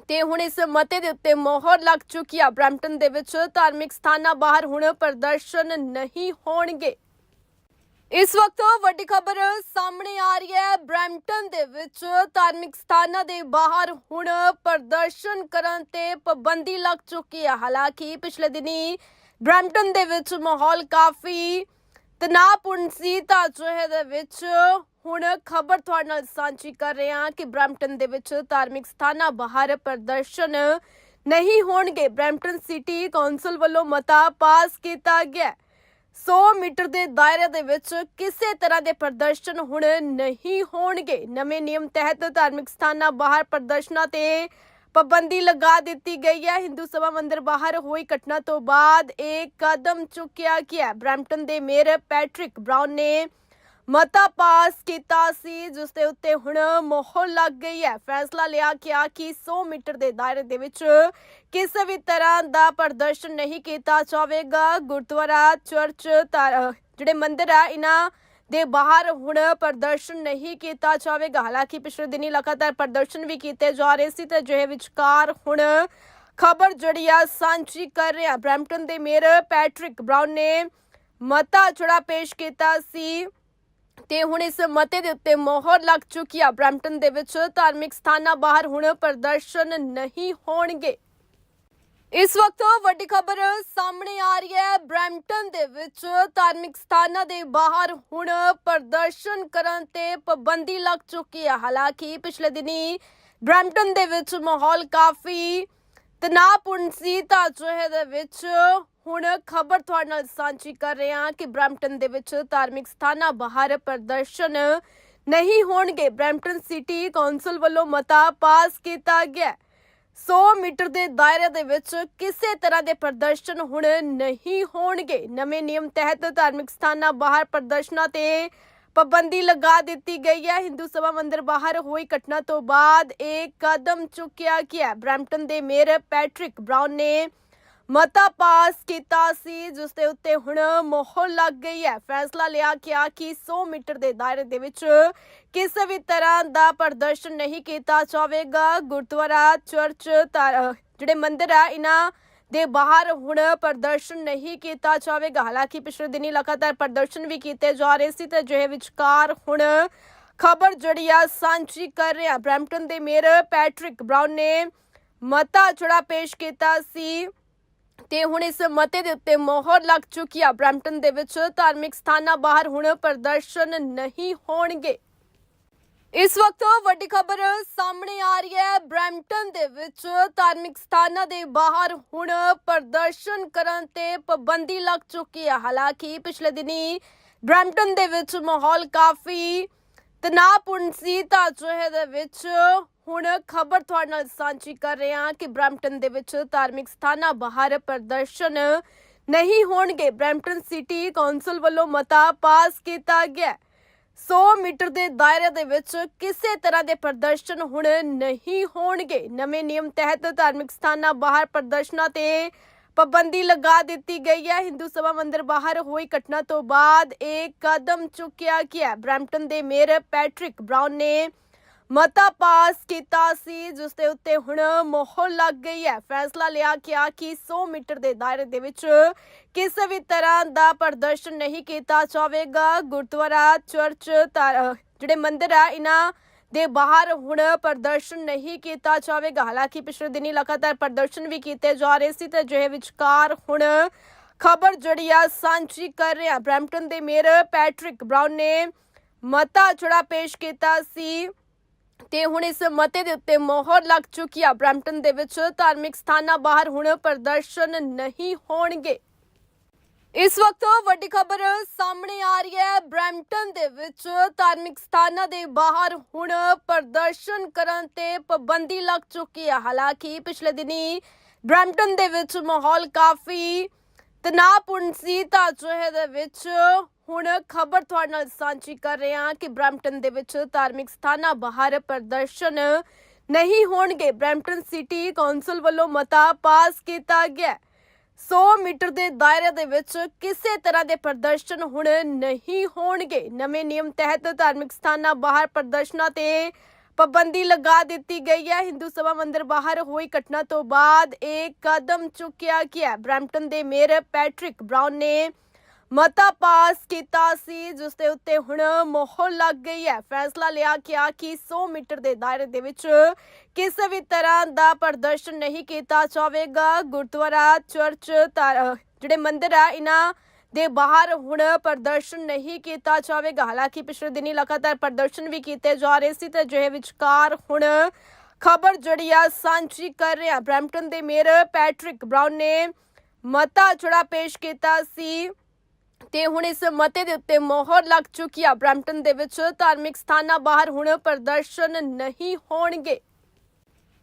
ਤੇ ਹੁਣ ਇਸ ਮਤੇ ਦੇ ਉੱਤੇ ਮੋਹਰ ਲੱਗ ਚੁੱਕੀ ਆ ਬ੍ਰੈਂਪਟਨ ਦੇ ਵਿੱਚ। ਧਾਰਮਿਕ ਸਥਾਨਾਂ ਬਾਹਰ ਹੁਣ ਪ੍ਰਦਰਸ਼ਨ ਨਹੀਂ ਹੋਣਗੇ। ਇਸ ਵਕਤ ਵੱਡੀ ਖਬਰ ਸਾਹਮਣੇ ਆ ਰਹੀ ਹੈ ਬ੍ਰੈਂਪਟਨ ਦੇ ਵਿੱਚ। ਧਾਰਮਿਕ ਸਥਾਨਾਂ ਦੇ ਬਾਹਰ ਹੁਣ ਪ੍ਰਦਰਸ਼ਨ ਕਰਨ ਤੇ ਪਾਬੰਦੀ ਲੱਗ ਚੁੱਕੀ ਹੈ ਹਾਲਾਂਕਿ ਪਿਛਲੇ ਦਿਨੀ ਬ੍ਰੈਂਪਟਨ ਦੇ ਵਿੱਚ ਮਾਹੌਲ ਕਾਫੀ ਤਣਾਅਪੂਰਨ ਸੀ। ਤਾਂ ਜੋ ਦੇ ਵਿੱਚ ਹੁਣ ਖਬਰ ਤੁਹਾਡੇ ਨਾਲ ਸਾਂਝੀ ਕਰ ਰਹੇ ਹਾਂ ਕਿ ਬ੍ਰੈਂਪਟਨ ਦੇ ਵਿੱਚ ਧਾਰਮਿਕ ਸਥਾਨਾਂ ਬਾਹਰ ਪ੍ਰਦਰਸ਼ਨ ਨਹੀਂ ਹੋਣਗੇ। ਬ੍ਰੈਂਪਟਨ ਸਿਟੀ ਕੌਂਸਲ ਵੱਲੋਂ ਮਤਾ ਪਾਸ ਕੀਤਾ ਗਿਆ 100 ਮੀਟਰ ਦੇ ਦਾਇਰੇ ਦੇ ਵਿੱਚ ਕਿਸੇ ਤਰ੍ਹਾਂ ਦੇ ਪ੍ਰਦਰਸ਼ਨ ਹੁਣ ਨਹੀਂ ਹੋਣਗੇ। ਨਵੇਂ ਨਿਯਮ ਤਹਿਤ ਧਾਰਮਿਕ ਸਥਾਨਾਂ ਬਾਹਰ ਪ੍ਰਦਰਸ਼ਨਾਂ ਤੇ ਪਾਬੰਦੀ ਲਗਾ ਦਿੱਤੀ ਗਈ ਹੈ। ਹਿੰਦੂ ਸਭਾ ਮੰਦਿਰ ਬਾਹਰ ਹੋਈ ਘਟਨਾ ਤੋਂ ਬਾਅਦ ਇਹ ਕਦਮ ਚੁੱਕਿਆ ਗਿਆ ਬ੍ਰੈਂਪਟਨ ਦੇ ਮੇਅਰ ਪੈਟਰਿਕ ਬ੍ਰਾਊਨ ਨੇ ਮਤਾ ਪਾਸ ਕੀਤਾ ਸੀ, ਜਿਸ ਦੇ ਉੱਤੇ ਹੁਣ ਮੋਹਰ ਲੱਗ ਗਈ ਹੈ। ਫੈਸਲਾ ਲਿਆ ਗਿਆ ਕਿ 100 ਮੀਟਰ ਦੇ ਦਾਇਰੇ ਦੇ ਵਿੱਚ ਕਿਸੇ ਵੀ ਤਰ੍ਹਾਂ ਦਾ ਪ੍ਰਦਰਸ਼ਨ ਨਹੀਂ ਕੀਤਾ ਜਾਵੇਗਾ। ਗੁਰਦੁਆਰਾ, ਚਰਚ ਧਾਰ- ਜਿਹੜੇ ਮੰਦਿਰ ਆ, ਇਹਨਾਂ ਦੇ ਬਾਹਰ ਹੁਣ ਪ੍ਰਦਰਸ਼ਨ ਨਹੀਂ ਕੀਤਾ ਜਾਵੇਗਾ। ਹਾਲਾਂਕਿ ਪਿਛਲੇ ਦਿਨੀ ਲਗਾਤਾਰ ਪ੍ਰਦਰਸ਼ਨ ਵੀ ਕੀਤੇ ਜਾ ਰਹੇ ਸੀ ਤੇ ਜਿਹੇ ਵਿਚਕਾਰ ਹੁਣ ਖਬਰ ਜਿਹੜੀ ਆ, ਸਾਂਝੀ ਕਰ ਰਿਹਾ ਬ੍ਰੈਂਪਟਨ ਦੇ ਮੇਅਰ ਪੈਟਰਿਕ ਬ੍ਰਾਊਨ ਨੇ ਮਤਾ ਜਿਹੜਾ ਪੇਸ਼ ਕੀਤਾ ਸੀ। ਤੇ ਹੁਣ ਇਸ ਮਤੇ ਦੇ ਉੱਤੇ ਮੋਹਰ ਲੱਗ ਚੁੱਕੀ ਆ। ਬ੍ਰੈਂਪਟਨ ਦੇ ਵਿੱਚ ਧਾਰਮਿਕ ਸਥਾਨਾਂ ਬਾਹਰ ਹੁਣ ਪ੍ਰਦਰਸ਼ਨ ਨਹੀਂ ਹੋਣਗੇ। ਇਸ ਵਕਤ ਵੱਡੀ ਖਬਰ ਸਾਹਮਣੇ ਆ ਰਹੀ ਹੈ। ਬ੍ਰੈਂਪਟਨ ਦੇ ਵਿੱਚ ਧਾਰਮਿਕ ਸਥਾਨਾਂ ਦੇ ਬਾਹਰ ਹੁਣ ਪ੍ਰਦਰਸ਼ਨ ਕਰਨ ਤੇ ਪਾਬੰਦੀ ਲੱਗ ਚੁੱਕੀ ਹੈ ਹਾਲਾਂਕਿ ਪਿਛਲੇ ਦਿਨੀ ਬ੍ਰੈਂਪਟਨ ਦੇ ਵਿੱਚ ਮਾਹੌਲ ਕਾਫੀ ਤਣਾਅਪੂਰਨ ਸੀ। ਤਾਂ ਜੋ ਦੇ ਵਿੱਚ ਹੁਣ ਖਬਰ ਤੁਹਾਡੇ ਨਾਲ ਸਾਂਝੀ ਕਰ ਰਹੇ ਹਾਂ ਕਿ ਬ੍ਰੈਂਪਟਨ ਦੇ ਵਿੱਚ ਧਾਰਮਿਕ ਸਥਾਨਾਂ ਬਾਹਰ ਪ੍ਰਦਰਸ਼ਨ ਨਹੀਂ ਹੋਣਗੇ। ਬ੍ਰੈਂਪਟਨ ਸਿਟੀ ਕੌਂਸਲ ਵੱਲੋਂ ਮਤਾ ਪਾਸ ਕੀਤਾ ਗਿਆ 100 ਮੀਟਰ ਦੇ ਦਾਇਰੇ ਦੇ ਵਿੱਚ ਕਿਸੇ ਤਰ੍ਹਾਂ ਦੇ ਪ੍ਰਦਰਸ਼ਨ ਹੁਣ ਨਹੀਂ ਹੋਣਗੇ। ਨਵੇਂ ਨਿਯਮ ਤਹਿਤ ਧਾਰਮਿਕ ਸਥਾਨਾਂ ਬਾਹਰ ਪ੍ਰਦਰਸ਼ਨਾਂ ਤੇ ਪਾਬੰਦੀ ਲਗਾ ਦਿੱਤੀ ਗਈ ਹੈ। ਹਿੰਦੂ ਸਭਾ ਮੰਦਿਰ ਬਾਹਰ ਹੋਈ ਘਟਨਾ ਤੋਂ ਬਾਅਦ ਇਹ ਕਦਮ ਚੁੱਕਿਆ ਗਿਆ ਹੈ। ਬ੍ਰੈਂਪਟਨ ਦੇ ਮੇਅਰ ਪੈਟਰਿਕ ਬ੍ਰਾਊਨ ਨੇ ਮਤਾ ਪਾਸ ਕੀਤਾ ਸੀ ਜਿਸ ਦੇ ਉੱਤੇ ਹੁਣ ਮੋਹਰ ਲੱਗ ਗਈ ਹੈ। ਫੈਸਲਾ ਲਿਆ ਗਿਆ ਕਿ 100 ਮੀਟਰ ਦੇ ਦਾਇਰੇ ਦੇ ਵਿੱਚ ਕਿਸੇ ਵੀ ਤਰ੍ਹਾਂ ਦਾ ਪ੍ਰਦਰਸ਼ਨ ਨਹੀਂ ਕੀਤਾ ਜਾਵੇਗਾ। ਗੁਰਦੁਆਰਾ, ਚਰਚ ਧਾਰ- ਜਿਹੜੇ ਮੰਦਿਰ ਆ, ਇਹਨਾਂ ਦੇ ਬਾਹਰ ਹੁਣ ਪ੍ਰਦਰਸ਼ਨ ਨਹੀਂ ਕੀਤਾ ਜਾਵੇਗਾ। ਹਾਲਾਂਕਿ ਪਿਛਲੇ ਦਿਨੀ ਲਗਾਤਾਰ ਪ੍ਰਦਰਸ਼ਨ ਵੀ ਕੀਤੇ ਜਾ ਰਹੇ ਸੀ ਤੇ ਜਿਹੇ ਵਿਚਕਾਰ ਹੁਣ ਖਬਰ ਜਿਹੜੀ ਆ, ਸਾਂਝੀ ਕਰ ਰਿਹਾ ਬ੍ਰੈਂਪਟਨ ਦੇ ਮੇਅਰ ਪੈਟਰਿਕ ਬ੍ਰਾਊਨ ਨੇ ਮਤਾ ਜਿਹੜਾ ਪੇਸ਼ ਕੀਤਾ ਸੀ। ਤੇ ਹੁਣ ਇਸ ਮਤੇ ਦੇ ਉੱਤੇ ਮੋਹਰ ਲੱਗ ਚੁੱਕੀ ਆ। ਬ੍ਰੈਂਪਟਨ ਦੇ ਵਿੱਚ ਧਾਰਮਿਕ ਸਥਾਨਾਂ ਬਾਹਰ ਹੁਣ ਪ੍ਰਦਰਸ਼ਨ ਨਹੀਂ ਹੋਣਗੇ। ਇਸ ਵਕਤ ਵੱਡੀ ਖਬਰ ਸਾਹਮਣੇ ਆ ਰਹੀ ਹੈ। ਬ੍ਰੈਂਪਟਨ ਦੇ ਵਿੱਚ ਧਾਰਮਿਕ ਸਥਾਨਾਂ ਦੇ ਬਾਹਰ ਹੁਣ ਪ੍ਰਦਰਸ਼ਨ ਕਰਨ ਤੇ ਪਾਬੰਦੀ ਲੱਗ ਚੁੱਕੀ ਹੈ ਹਾਲਾਂਕਿ ਪਿਛਲੇ ਦਿਨੀ ਬ੍ਰੈਂਪਟਨ ਦੇ ਵਿੱਚ ਮਾਹੌਲ ਕਾਫੀ ਤਣਾਅਪੂਰਨ ਸੀ ਤਾਂ ਦੇ ਵਿੱਚ। ਹੁਣ ਖਬਰ ਤੁਹਾਡੇ ਨਾਲ ਸਾਂਝੀ ਕਰ ਰਹੇ ਹਾਂ ਕਿ ਬ੍ਰੈਂਪਟਨ ਦੇ ਵਿੱਚ ਧਾਰਮਿਕ ਸਥਾਨਾਂ ਬਾਹਰ ਪ੍ਰਦਰਸ਼ਨ ਨਹੀਂ ਹੋਣਗੇ। ਬ੍ਰੈਂਪਟਨ ਸਿਟੀ ਕੌਂਸਲ ਵੱਲੋਂ ਮਤਾ ਪਾਸ ਕੀਤਾ ਗਿਆ। ਹੈ। 100 ਮੀਟਰ ਦੇ ਦਾਇਰੇ ਦੇ ਵਿੱਚ ਕਿਸੇ ਤਰ੍ਹਾਂ ਦੇ ਪ੍ਰਦਰਸ਼ਨ ਹੁਣ ਨਹੀਂ ਹੋਣਗੇ। ਨਵੇਂ ਨਿਯਮ ਤਹਿਤ ਧਾਰਮਿਕ ਸਥਾਨਾਂ ਬਾਹਰ ਪ੍ਰਦਰਸ਼ਨਾਂ ਤੇ ਪਾਬੰਦੀ ਲਗਾ ਦਿੱਤੀ ਗਈ ਹੈ। ਹਿੰਦੂ ਸਭਾ ਮੰਦਿਰ ਬਾਹਰ ਹੋਈ ਘਟਨਾ ਤੋਂ ਬਾਅਦ ਇਹ ਕਦਮ ਚੁੱਕਿਆ ਗਿਆ। ਬ੍ਰੈਂਪਟਨ ਦੇ ਮੇਅਰ ਪੈਟਰਿਕ ਬ੍ਰਾਊਨ ਨੇ ਮਤਾ ਪਾਸ ਕੀਤਾ ਸੀ, ਜਿਸ ਦੇ ਉੱਤੇ ਹੁਣ ਮੋਹਰ ਲੱਗ ਗਈ ਹੈ। ਫੈਸਲਾ ਲਿਆ ਗਿਆ ਕਿ 100 ਮੀਟਰ ਦੇ ਦਾਇਰੇ ਦੇ ਵਿੱਚ ਕਿਸੇ ਵੀ ਤਰ੍ਹਾਂ ਦਾ ਪ੍ਰਦਰਸ਼ਨ ਨਹੀਂ ਕੀਤਾ ਜਾਵੇਗਾ। ਗੁਰਦੁਆਰਾ, ਚਰਚ ਜਿਹੜੇ ਮੰਦਿਰ ਆ, ਇਹਨਾਂ ਦੇ ਬਾਹਰ ਹੁਣ ਪ੍ਰਦਰਸ਼ਨ ਨਹੀਂ ਕੀਤਾ ਜਾਵੇਗਾ। ਹਾਲਾਂਕਿ ਪਿਛਲੇ ਦਿਨੀ ਲਗਾਤਾਰ ਪ੍ਰਦਰਸ਼ਨ ਵੀ ਕੀਤੇ ਜਾ ਰਹੇ ਸੀ ਤੇ ਜਿਹੇ ਵਿਚਕਾਰ ਹੁਣ ਖਬਰ ਜਿਹੜੀ ਆ ਸਾਂਝੀ ਕਰ ਰਿਹਾ। ਬ੍ਰੈਂਪਟਨ ਦੇ ਮੇਅਰ ਪੈਟ੍ਰਿਕ ਬ੍ਰਾਊਨ ਨੇ ਮਤਾ ਜਿਹੜਾ ਪੇਸ਼ ਕੀਤਾ ਸੀ ਤੇ ਹੁਣ ਇਸ ਮਤੇ ਦੇ ਉੱਤੇ ਮੋਹਰ ਲੱਗ ਚੁੱਕੀ ਆ। ਬ੍ਰੈਂਪਟਨ ਦੇ ਵਿੱਚ ਧਾਰਮਿਕ ਸਥਾਨਾਂ ਬਾਹਰ ਹੁਣ ਪ੍ਰਦਰਸ਼ਨ ਨਹੀਂ ਹੋਣਗੇ। ਇਸ ਵਕਤ ਵੱਡੀ ਖਬਰ ਸਾਹਮਣੇ ਆ ਰਹੀ ਹੈ। ਬ੍ਰੈਂਪਟਨ ਦੇ ਵਿੱਚ ਧਾਰਮਿਕ ਸਥਾਨਾਂ ਦੇ ਬਾਹਰ ਹੁਣ ਪ੍ਰਦਰਸ਼ਨ ਕਰਨ ਤੇ ਪਾਬੰਦੀ ਲੱਗ ਚੁੱਕੀ ਹੈ। ਹਾਲਾਂਕਿ ਪਿਛਲੇ ਦਿਨੀ ਬ੍ਰੈਂਪਟਨ ਦੇ ਵਿੱਚ ਮਾਹੌਲ ਕਾਫੀ ਤਣਾਅਪੂਰਨ ਸੀ। ਤਾਂ ਅਜਿਹੇ ਦੇ ਵਿੱਚ ਹੁਣ ਖਬਰ ਤੁਹਾਡੇ ਨਾਲ ਸਾਂਝੀ ਕਰ ਰਹੇ ਹਾਂ ਕਿ ਬ੍ਰੈਂਪਟਨ ਦੇ ਵਿੱਚ ਧਾਰਮਿਕ ਸਥਾਨਾਂ ਬਾਹਰ ਪ੍ਰਦਰਸ਼ਨ ਨਹੀਂ ਹੋਣਗੇ। ਬ੍ਰੈਂਪਟਨ ਸਿਟੀ ਕੌਂਸਲ ਵੱਲੋਂ ਮਤਾ ਪਾਸ ਕੀਤਾ ਗਿਆ ਹੈ। 100 ਮੀਟਰ ਦੇ ਦਾਇਰੇ ਦੇ ਵਿੱਚ ਕਿਸੇ ਤਰ੍ਹਾਂ ਦੇ ਪ੍ਰਦਰਸ਼ਨ ਹੁਣ ਨਹੀਂ ਹੋਣਗੇ ਨਵੇਂ ਨਿਯਮ ਤਹਿਤ ਧਾਰਮਿਕ ਸਥਾਨਾਂ ਬਾਹਰ ਪ੍ਰਦਰਸ਼ਨਾਂ ਤੇ ਪਾਬੰਦੀ ਲਗਾ ਦਿੱਤੀ ਗਈ ਹੈ ਹਿੰਦੂ ਸਭਾ ਮੰਦਿਰ ਬਾਹਰ ਹੋਈ ਘਟਨਾ ਤੋਂ ਬਾਅਦ ਇਹ ਕਦਮ ਚੁੱਕਿਆ ਗਿਆ ਹੈ। ਬ੍ਰੈਂਪਟਨ ਦੇ ਮੇਅਰ ਪੈਟਰਿਕ ਬ੍ਰਾਊਨ ਨੇ ਮਤਾ ਪਾਸ ਕੀਤਾ ਸੀ ਜਿਸ ਦੇ ਉੱਤੇ ਹੁਣ ਮੋਹਰ ਲੱਗ ਗਈ ਹੈ। ਫੈਸਲਾ ਲਿਆ ਗਿਆ ਕਿ 100 ਮੀਟਰ ਦੇ ਦਾਇਰੇ ਦੇ ਵਿੱਚ ਕਿਸੇ ਵੀ ਤਰ੍ਹਾਂ ਦਾ ਪ੍ਰਦਰਸ਼ਨ ਨਹੀਂ ਕੀਤਾ ਜਾਵੇਗਾ। ਗੁਰਦੁਆਰਾ, ਚਰਚ ਜਿਹੜੇ ਮੰਦਿਰ ਆ, ਇਹਨਾਂ ਦੇ ਬਾਹਰ ਹੁਣ ਪ੍ਰਦਰਸ਼ਨ ਨਹੀਂ ਕੀਤਾ ਜਾਵੇਗਾ। ਹਾਲਾਂਕਿ ਪਿਛਲੇ ਦਿਨੀ ਲਗਾਤਾਰ ਪ੍ਰਦਰਸ਼ਨ ਵੀ ਕੀਤੇ ਜਾ ਰਹੇ ਸੀ ਤੇ ਜਿਹੇ ਵਿਚਕਾਰ ਹੁਣ ਖਬਰ ਜਿਹੜੀ ਆ, ਸਾਂਝੀ ਕਰ ਰਿਹਾ ਬ੍ਰੈਂਪਟਨ ਦੇ ਮੇਅਰ ਪੈਟਰਿਕ ਬ੍ਰਾਊਨ ਨੇ ਮਤਾ ਜਿਹੜਾ ਪੇਸ਼ ਕੀਤਾ ਸੀ ਤੇ ਹੁਣ ਇਸ ਮਤੇ ਦੇ ਉੱਤੇ ਮੋਹਰ ਲੱਗ ਚੁੱਕੀ ਆ। ਬ੍ਰੈਂਪਟਨ ਦੇ ਵਿੱਚ ਧਾਰਮਿਕ ਸਥਾਨਾਂ ਬਾਹਰ ਹੁਣ ਪ੍ਰਦਰਸ਼ਨ ਨਹੀਂ ਹੋਣਗੇ।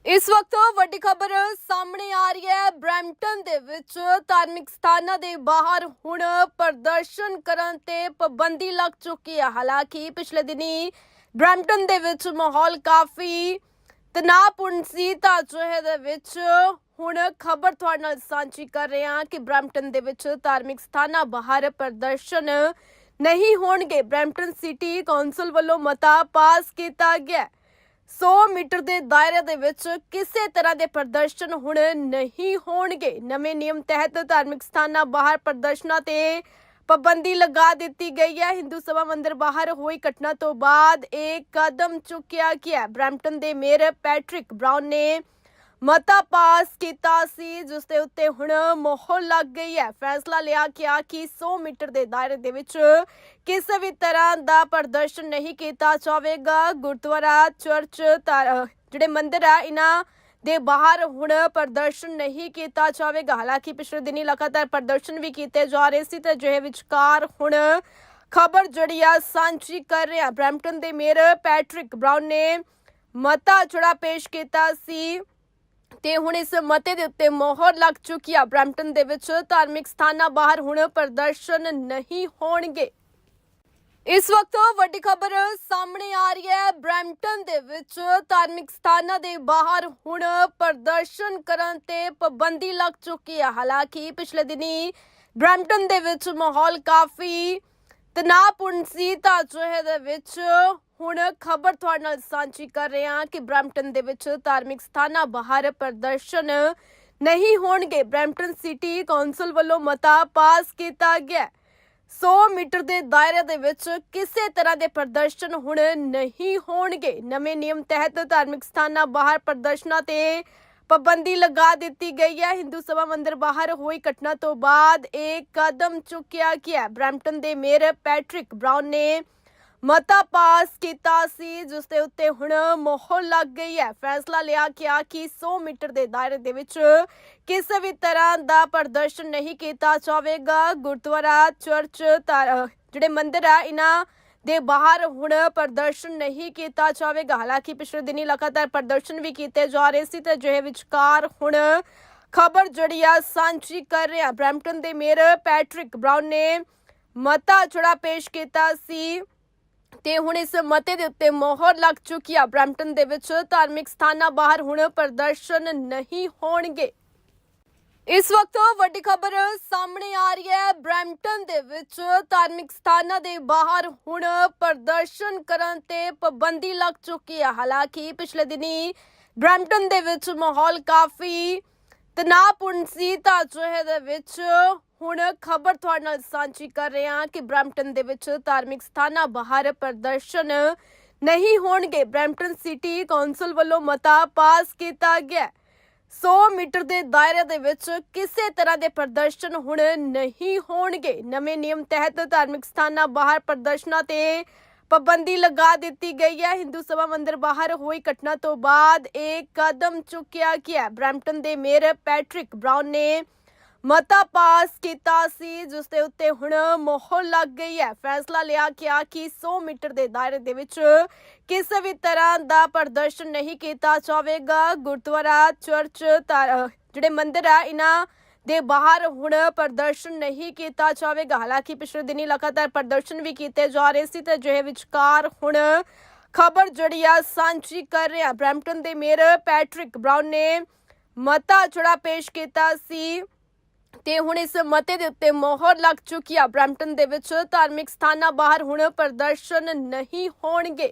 ਇਸ ਵਕਤ ਵੱਡੀ ਖਬਰ ਸਾਹਮਣੇ ਆ ਰਹੀ ਹੈ। ਬ੍ਰੈਂਪਟਨ ਦੇ ਵਿੱਚ ਧਾਰਮਿਕ ਸਥਾਨਾਂ ਦੇ ਬਾਹਰ ਹੁਣ ਪ੍ਰਦਰਸ਼ਨ ਕਰਨ ਤੇ ਪਾਬੰਦੀ ਲੱਗ ਚੁੱਕੀ ਹੈ ਹਾਲਾਂਕਿ ਪਿਛਲੇ ਦਿਨੀ ਬ੍ਰੈਂਪਟਨ ਦੇ ਵਿੱਚ ਮਾਹੌਲ ਕਾਫੀ ਤਣਾਅਪੂਰਨ ਸੀ। ਤਾਂ ਜੋ ਦੇ ਵਿੱਚ ਹੁਣ ਖਬਰ ਤੁਹਾਡੇ ਨਾਲ ਸਾਂਝੀ ਕਰ ਰਹੇ ਹਾਂ ਕਿ ਬ੍ਰੈਂਪਟਨ ਦੇ ਵਿੱਚ ਧਾਰਮਿਕ ਸਥਾਨਾਂ ਬਾਹਰ ਪ੍ਰਦਰਸ਼ਨ ਨਹੀਂ ਹੋਣਗੇ। ਬ੍ਰੈਂਪਟਨ ਸਿਟੀ ਕੌਂਸਲ ਵੱਲੋਂ ਮਤਾ ਪਾਸ ਕੀਤਾ ਗਿਆ 100 ਮੀਟਰ ਦੇ ਦਾਇਰੇ ਦੇ ਵਿੱਚ ਕਿਸੇ ਤਰ੍ਹਾਂ ਦੇ ਪ੍ਰਦਰਸ਼ਨ ਹੁਣ ਨਹੀਂ ਹੋਣਗੇ। ਨਵੇਂ ਨਿਯਮ ਤਹਿਤ ਧਾਰਮਿਕ ਸਥਾਨਾਂ ਬਾਹਰ ਪ੍ਰਦਰਸ਼ਨਾਂ ਤੇ ਪਾਬੰਦੀ ਲਗਾ ਦਿੱਤੀ ਗਈ ਹੈ। ਹਿੰਦੂ ਸਭਾ ਮੰਦਿਰ ਬਾਹਰ ਹੋਈ ਘਟਨਾ ਤੋਂ ਬਾਅਦ ਇਹ ਕਦਮ ਚੁੱਕਿਆ ਗਿਆ ਬ੍ਰੈਂਪਟਨ ਦੇ ਮੇਅਰ ਪੈਟਰਿਕ ਬ੍ਰਾਊਨ ਨੇ ਮਤਾ ਪਾਸ ਕੀਤਾ ਸੀ ਜਿਸ ਦੇ ਉੱਤੇ ਹੁਣ ਮੋਹਰ ਲੱਗ ਗਈ ਹੈ। ਫੈਸਲਾ ਲਿਆ ਗਿਆ ਕਿ 100 ਮੀਟਰ ਦੇ ਦਾਇਰੇ ਦੇ ਵਿੱਚ ਕਿਸੇ ਵੀ ਤਰ੍ਹਾਂ ਦਾ ਪ੍ਰਦਰਸ਼ਨ ਨਹੀਂ ਕੀਤਾ ਜਾਵੇਗਾ। ਗੁਰਦੁਆਰਾ ਚਰਚ ਜਿਹੜੇ ਮੰਦਿਰ ਆ, ਇਹਨਾਂ ਦੇ ਬਾਹਰ ਹੁਣ ਪ੍ਰਦਰਸ਼ਨ ਨਹੀਂ ਕੀਤਾ ਜਾਵੇਗਾ। ਹਾਲਾਂਕਿ ਪਿਛਲੇ ਦਿਨੀ ਲਗਾਤਾਰ ਪ੍ਰਦਰਸ਼ਨ ਵੀ ਕੀਤੇ ਜਾ ਰਹੇ ਸੀ ਤੇ ਜਿਹੇ ਵਿਚਕਾਰ ਹੁਣ ਖਬਰ ਜਿਹੜੀ ਆ, ਸਾਂਝੀ ਕਰ ਰਿਹਾ ਬ੍ਰੈਂਪਟਨ ਦੇ ਮੇਅਰ ਪੈਟਰਿਕ ਬ੍ਰਾਊਨ ਨੇ ਮਤਾ ਜਿਹੜਾ ਪੇਸ਼ ਕੀਤਾ ਸੀ ਤੇ ਹੁਣ ਇਸ ਮਤੇ ਦੇ ਉੱਤੇ ਮੋਹਰ ਲੱਗ ਚੁੱਕੀ ਆ। ਬ੍ਰੈਂਪਟਨ ਦੇ ਵਿੱਚ ਧਾਰਮਿਕ ਸਥਾਨਾਂ ਬਾਹਰ ਹੁਣ ਪ੍ਰਦਰਸ਼ਨ ਨਹੀਂ ਹੋਣਗੇ। ਇਸ ਵਕਤ ਵੱਡੀ ਖਬਰ ਸਾਹਮਣੇ ਆ ਰਹੀ ਹੈ। ਬ੍ਰੈਂਪਟਨ ਦੇ ਵਿੱਚ ਧਾਰਮਿਕ ਸਥਾਨਾਂ ਦੇ ਬਾਹਰ ਹੁਣ ਪ੍ਰਦਰਸ਼ਨ ਕਰਨ ਤੇ ਪਾਬੰਦੀ ਲੱਗ ਚੁੱਕੀ ਹੈ ਹਾਲਾਂਕਿ ਪਿਛਲੇ ਦਿਨੀ ਬ੍ਰੈਂਪਟਨ ਦੇ ਵਿੱਚ ਮਾਹੌਲ ਕਾਫੀ ਤਣਾਅਪੂਰਨ ਸੀ। ਤਾਂ ਜੋ ਦੇ ਵਿੱਚ ਹੁਣ ਖਬਰ ਤੁਹਾਡੇ ਨਾਲ ਸਾਂਝੀ ਕਰ ਰਹੇ ਹਾਂ ਕਿ ਬ੍ਰੈਂਪਟਨ ਦੇ ਵਿੱਚ ਧਾਰਮਿਕ ਸਥਾਨਾਂ ਬਾਹਰ ਪ੍ਰਦਰਸ਼ਨ ਨਹੀਂ ਹੋਣਗੇ। ਬ੍ਰੈਂਪਟਨ ਸਿਟੀ ਕੌਂਸਲ ਵੱਲੋਂ ਮਤਾ ਪਾਸ ਕੀਤਾ ਗਿਆ 100 ਮੀਟਰ ਦੇ ਦਾਇਰੇ ਦੇ ਵਿੱਚ ਕਿਸੇ ਤਰ੍ਹਾਂ ਦੇ ਪ੍ਰਦਰਸ਼ਨ ਹੁਣ ਨਹੀਂ ਹੋਣਗੇ। ਨਵੇਂ ਨਿਯਮ ਤਹਿਤ ਧਾਰਮਿਕ ਸਥਾਨਾਂ ਬਾਹਰ ਪ੍ਰਦਰਸ਼ਨਾਂ ਤੇ ਪਾਬੰਦੀ ਲਗਾ ਦਿੱਤੀ ਗਈ ਹੈ। ਹਿੰਦੂ ਸਭਾ ਮੰਦਿਰ ਬਾਹਰ ਹੋਈ ਘਟਨਾ ਤੋਂ ਬਾਅਦ ਇਹ ਕਦਮ ਚੁੱਕਿਆ ਗਿਆ ਬ੍ਰੈਂਪਟਨ ਦੇ ਮੇਅਰ ਪੈਟਰਿਕ ਬ੍ਰਾਊਨ ਨੇ ਮਤਾ ਪਾਸ ਕੀਤਾ ਸੀ ਜਿਸ ਦੇ ਉੱਤੇ ਹੁਣ ਮੋਹਰ ਲੱਗ ਗਈ ਹੈ। ਫੈਸਲਾ ਲਿਆ ਗਿਆ ਕਿ 100 ਮੀਟਰ ਦੇ ਦਾਇਰੇ ਦੇ ਵਿੱਚ ਕਿਸੇ ਵੀ ਤਰ੍ਹਾਂ ਦਾ ਪ੍ਰਦਰਸ਼ਨ ਨਹੀਂ ਕੀਤਾ ਜਾਵੇਗਾ। ਗੁਰਦੁਆਰਾ ਚਰਚ ਜਿਹੜੇ ਮੰਦਿਰ ਆ, ਇਹਨਾਂ ਦੇ ਬਾਹਰ ਹੁਣ ਪ੍ਰਦਰਸ਼ਨ ਨਹੀਂ ਕੀਤਾ ਜਾਵੇਗਾ। ਹਾਲਾਂਕਿ ਪਿਛਲੇ ਦਿਨੀ ਲਗਾਤਾਰ ਪ੍ਰਦਰਸ਼ਨ ਵੀ ਕੀਤੇ ਜਾ ਰਹੇ ਸੀ ਤੇ ਜਿਹੇ ਵਿਚਕਾਰ ਹੁਣ ਖਬਰ ਜਿਹੜੀ ਆ, ਸਾਂਝੀ ਕਰ ਰਿਹਾ। ਬ੍ਰੈਂਪਟਨ ਦੇ ਮੇਅਰ ਪੈਟਰਿਕ ਬ੍ਰਾਊਨ ਨੇ ਮਤਾ ਜਿਹੜਾ ਪੇਸ਼ ਕੀਤਾ ਸੀ ਤੇ ਹੁਣ ਇਸ ਮਤੇ ਦੇ ਉੱਤੇ ਮੋਹਰ ਲੱਗ ਚੁੱਕੀ ਆ। ਬ੍ਰੈਂਪਟਨ ਦੇ ਵਿੱਚ ਧਾਰਮਿਕ ਸਥਾਨਾਂ ਬਾਹਰ ਹੁਣ ਪ੍ਰਦਰਸ਼ਨ ਨਹੀਂ ਹੋਣਗੇ। ਇਸ ਵਕਤ ਵੱਡੀ ਖਬਰ ਸਾਹਮਣੇ ਆ ਰਹੀ ਹੈ। ਬ੍ਰੈਂਪਟਨ ਦੇ ਵਿੱਚ ਧਾਰਮਿਕ ਸਥਾਨਾਂ ਦੇ ਬਾਹਰ ਹੁਣ ਪ੍ਰਦਰਸ਼ਨ ਕਰਨ ਤੇ ਪਾਬੰਦੀ ਲੱਗ ਚੁੱਕੀ ਹੈ ਹਾਲਾਂਕਿ ਪਿਛਲੇ ਦਿਨੀ ਬ੍ਰੈਂਪਟਨ ਦੇ ਵਿੱਚ ਮਾਹੌਲ ਕਾਫੀ ਤਣਾਅਪੂਰਨ ਸੀ ਤਾਂ ਅਜਿਹੇ ਦੇ ਵਿੱਚ। ਹੁਣ ਖਬਰ ਤੁਹਾਡੇ ਨਾਲ ਸਾਂਝੀ ਕਰ ਰਹੇ ਹਾਂ ਕਿ ਬ੍ਰੈਂਪਟਨ ਦੇ ਵਿੱਚ ਧਾਰਮਿਕ ਸਥਾਨਾਂ ਬਾਹਰ ਪ੍ਰਦਰਸ਼ਨ ਨਹੀਂ ਹੋਣਗੇ। ਬ੍ਰੈਂਪਟਨ ਸਿਟੀ ਕੌਂਸਲ ਵੱਲੋਂ ਮਤਾ ਪਾਸ ਕੀਤਾ ਗਿਆ ਹੈ। 100 ਮੀਟਰ ਦੇ ਦਾਇਰੇ ਦੇ ਵਿੱਚ ਕਿਸੇ ਤਰ੍ਹਾਂ ਦੇ ਪ੍ਰਦਰਸ਼ਨ ਹੁਣ ਨਹੀਂ ਹੋਣਗੇ। ਨਵੇਂ ਨਿਯਮ ਤਹਿਤ ਧਾਰਮਿਕ ਸਥਾਨਾਂ ਬਾਹਰ ਪ੍ਰਦਰਸ਼ਨਾਂ ਤੇ ਪਾਬੰਦੀ ਲਗਾ ਦਿੱਤੀ ਗਈ ਹੈ। ਹਿੰਦੂ ਸਭਾ ਮੰਦਿਰ ਬਾਹਰ ਹੋਈ ਘਟਨਾ ਤੋਂ ਬਾਅਦ ਇਹ ਕਦਮ ਚੁੱਕਿਆ ਗਿਆ। ਹੈ। ਦੇ ਮੇਅਰ ਪੈਟਰਿਕ ਬ੍ਰਾਊਨ ਨੇ ਮਤਾ ਪਾਸ ਕੀਤਾ ਸੀ, ਜਿਸ ਦੇ ਉੱਤੇ ਹੁਣ ਮੋਹਰ ਲੱਗ ਗਈ ਹੈ। ਫੈਸਲਾ ਲਿਆ ਗਿਆ ਕਿ 100 ਮੀਟਰ ਦੇ ਦਾਇਰੇ ਦੇ ਵਿੱਚ ਕਿਸੇ ਵੀ ਤਰ੍ਹਾਂ ਦਾ ਪ੍ਰਦਰਸ਼ਨ ਨਹੀਂ ਕੀਤਾ ਜਾਵੇਗਾ। ਗੁਰਦੁਆਰਾ ਚਰਚ ਜਿਹੜੇ ਮੰਦਿਰ ਆ, ਇਹਨਾਂ ਦੇ ਬਾਹਰ ਹੁਣ ਪ੍ਰਦਰਸ਼ਨ ਨਹੀਂ ਕੀਤਾ ਜਾਵੇਗਾ। ਹਾਲਾਂਕਿ ਪਿਛਲੇ ਦਿਨੀ ਲਗਾਤਾਰ ਪ੍ਰਦਰਸ਼ਨ ਵੀ ਕੀਤੇ ਜਾ ਰਹੇ ਸੀ ਤੇ ਜਿਹੇ ਵਿਚਕਾਰ ਹੁਣ ਖਬਰ ਜਿਹੜੀ ਆ ਸਾਂਝੀ ਕਰ ਰਿਹਾ। ਬ੍ਰੈਂਪਟਨ ਦੇ ਮੇਅਰ ਪੈਟਰਿਕ ਬ੍ਰਾਊਨ ਨੇ ਮਤਾ ਜਿਹੜਾ ਪੇਸ਼ ਕੀਤਾ ਸੀ ਤੇ ਹੁਣ ਇਸ ਮਤੇ ਦੇ ਉੱਤੇ ਮੋਹਰ ਲੱਗ ਚੁੱਕੀ ਆ। ਬ੍ਰੈਂਪਟਨ ਦੇ ਵਿੱਚ ਧਾਰਮਿਕ ਸਥਾਨਾਂ ਬਾਹਰ ਹੁਣ ਪ੍ਰਦਰਸ਼ਨ ਨਹੀਂ ਹੋਣਗੇ।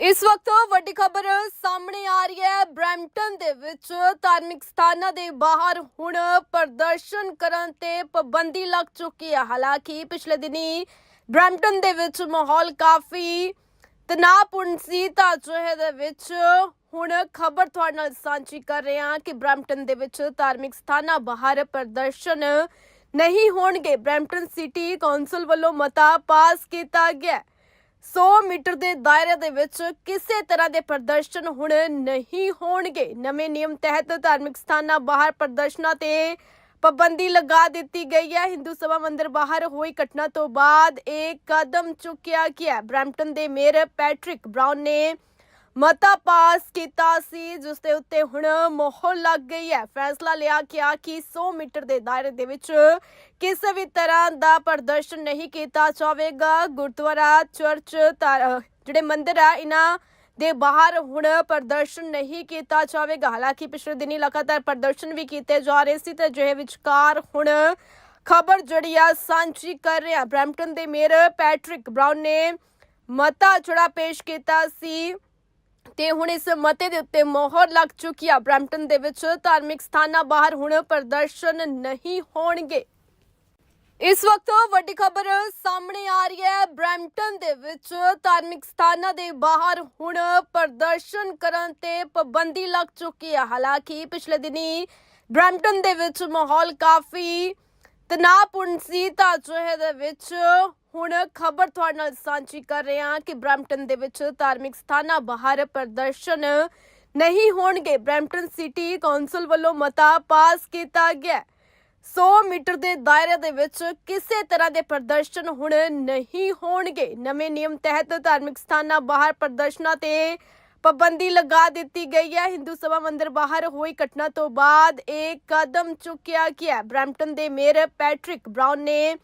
ਇਸ ਵਕਤ ਵੱਡੀ ਖਬਰ ਸਾਹਮਣੇ ਆ ਰਹੀ ਹੈ। ਬ੍ਰੈਂਪਟਨ ਦੇ ਵਿੱਚ ਧਾਰਮਿਕ ਸਥਾਨਾਂ ਦੇ ਬਾਹਰ ਹੁਣ ਪ੍ਰਦਰਸ਼ਨ ਕਰਨ ਤੇ ਪਾਬੰਦੀ ਲੱਗ ਚੁੱਕੀ ਹੈ। ਹਾਲਾਂਕਿ ਪਿਛਲੇ ਦਿਨੀ ਬ੍ਰੈਂਪਟਨ ਦੇ ਵਿੱਚ ਮਾਹੌਲ ਕਾਫੀ ਤਣਾਅਪੂਰਨ ਸੀ। ਤਾਂ ਅਜਿਹੇ ਦੇ ਵਿੱਚ ਹੁਣ ਖਬਰ ਤੁਹਾਡੇ ਨਾਲ ਸਾਂਝੀ ਕਰ ਰਹੇ ਹਾਂ ਕਿ ਬ੍ਰੈਂਪਟਨ ਦੇ ਵਿੱਚ ਧਾਰਮਿਕ ਸਥਾਨਾਂ ਬਾਹਰ ਪ੍ਰਦਰਸ਼ਨ ਨਹੀਂ ਹੋਣਗੇ। ਬ੍ਰੈਂਪਟਨ ਸਿਟੀ ਕੌਂਸਲ ਵੱਲੋਂ ਮਤਾ ਪਾਸ ਕੀਤਾ ਗਿਆ ਹੈ। 100 ਮੀਟਰ ਦੇ ਦਾਇਰੇ ਦੇ ਵਿੱਚ ਕਿਸੇ ਤਰ੍ਹਾਂ ਦੇ ਪ੍ਰਦਰਸ਼ਨ ਹੁਣ ਨਹੀਂ ਹੋਣਗੇ ਨਵੇਂ ਨਿਯਮ ਤਹਿਤ ਧਾਰਮਿਕ ਸਥਾਨਾਂ ਬਾਹਰ ਪ੍ਰਦਰਸ਼ਨਾਂ ਤੇ ਪਾਬੰਦੀ ਲਗਾ ਦਿੱਤੀ ਗਈ ਹੈ ਹਿੰਦੂ ਸਭਾ ਮੰਦਿਰ ਬਾਹਰ ਹੋਈ ਘਟਨਾ ਤੋਂ ਬਾਅਦ ਇਹ ਕਦਮ ਚੁੱਕਿਆ ਗਿਆ ਹੈ। ਬਰੈਂਪਟਨ ਦੇ ਮੇਅਰ ਪੈਟਰਿਕ ਬ੍ਰਾਊਨ ਨੇ ਮਤਾ ਪਾਸ ਕੀਤਾ ਸੀ, ਜਿਸ ਦੇ ਉੱਤੇ ਹੁਣ ਮੋਹਰ ਲੱਗ ਗਈ ਹੈ। ਫੈਸਲਾ ਲਿਆ ਗਿਆ ਕਿ 100 ਮੀਟਰ ਦੇ ਦਾਇਰੇ ਦੇ ਵਿੱਚ ਕਿਸੇ ਵੀ ਤਰ੍ਹਾਂ ਦਾ ਪ੍ਰਦਰਸ਼ਨ ਨਹੀਂ ਕੀਤਾ ਜਾਵੇਗਾ। ਗੁਰਦੁਆਰਾ, ਚਰਚ ਧਾਰ- ਜਿਹੜੇ ਮੰਦਿਰ ਆ, ਇਹਨਾਂ ਦੇ ਬਾਹਰ ਹੁਣ ਪ੍ਰਦਰਸ਼ਨ ਨਹੀਂ ਕੀਤਾ ਜਾਵੇਗਾ। ਹਾਲਾਂਕਿ ਪਿਛਲੇ ਦਿਨੀ ਲਗਾਤਾਰ ਪ੍ਰਦਰਸ਼ਨ ਵੀ ਕੀਤੇ ਜਾ ਰਹੇ ਸੀ ਤੇ ਜਿਹੇ ਵਿਚਕਾਰ ਹੁਣ ਖਬਰ ਜਿਹੜੀ ਆ, ਸਾਂਝੀ ਕਰ ਰਿਹਾ ਬ੍ਰੈਂਪਟਨ ਦੇ ਮੇਅਰ ਪੈਟਰਿਕ ਬ੍ਰਾਊਨ ਨੇ ਮਤਾ ਜਿਹੜਾ ਪੇਸ਼ ਕੀਤਾ ਸੀ। ਤੇ ਹੁਣ ਇਸ ਮਤੇ ਦੇ ਉੱਤੇ ਮੋਹਰ ਲੱਗ ਚੁੱਕੀ ਆ। ਬ੍ਰੈਂਪਟਨ ਦੇ ਵਿੱਚ ਧਾਰਮਿਕ ਸਥਾਨਾਂ ਬਾਹਰ ਹੁਣ ਪ੍ਰਦਰਸ਼ਨ ਨਹੀਂ ਹੋਣਗੇ। ਇਸ ਵਕਤ ਵੱਡੀ ਖਬਰ ਸਾਹਮਣੇ ਆ ਰਹੀ ਹੈ। ਬ੍ਰੈਂਪਟਨ ਦੇ ਵਿੱਚ ਧਾਰਮਿਕ ਸਥਾਨਾਂ ਦੇ ਬਾਹਰ ਹੁਣ ਪ੍ਰਦਰਸ਼ਨ ਕਰਨ ਤੇ ਪਾਬੰਦੀ ਲੱਗ ਚੁੱਕੀ ਹੈ ਹਾਲਾਂਕਿ ਪਿਛਲੇ ਦਿਨੀ ਬ੍ਰੈਂਪਟਨ ਦੇ ਵਿੱਚ ਮਾਹੌਲ ਕਾਫੀ ਤਣਾਅਪੂਰਨ ਸੀ। ਤਾਂ ਜੋ ਦੇ ਵਿੱਚ ਹੁਣ ਖਬਰ ਤੁਹਾਡੇ ਨਾਲ ਸਾਂਝੀ ਕਰ ਰਹੇ ਹਾਂ ਕਿ ਬ੍ਰੈਂਪਟਨ ਦੇ ਵਿੱਚ ਧਾਰਮਿਕ ਸਥਾਨਾਂ ਬਾਹਰ ਪ੍ਰਦਰਸ਼ਨ ਨਹੀਂ ਹੋਣਗੇ। ਬ੍ਰੈਂਪਟਨ ਸਿਟੀ ਕੌਂਸਲ ਵੱਲੋਂ ਮਤਾ ਪਾਸ ਕੀਤਾ ਗਿਆ 100 ਮੀਟਰ ਦੇ ਦਾਇਰੇ ਦੇ ਵਿੱਚ ਕਿਸੇ ਤਰ੍ਹਾਂ ਦੇ ਪ੍ਰਦਰਸ਼ਨ ਹੁਣ ਨਹੀਂ ਹੋਣਗੇ। ਨਵੇਂ ਨਿਯਮ ਤਹਿਤ ਧਾਰਮਿਕ ਸਥਾਨਾਂ ਬਾਹਰ ਪ੍ਰਦਰਸ਼ਨਾਂ ਤੇ ਪਾਬੰਦੀ ਲਗਾ ਦਿੱਤੀ ਗਈ ਹੈ। ਹਿੰਦੂ ਸਭਾ ਮੰਦਿਰ ਬਾਹਰ ਹੋਈ ਘਟਨਾ ਤੋਂ ਬਾਅਦ ਇਹ ਕਦਮ ਚੁੱਕਿਆ ਗਿਆ ਹੈ। ਦੇ ਮੇਅਰ ਪੈਟਰਿਕ ਬ੍ਰਾਊਨ ਨੇ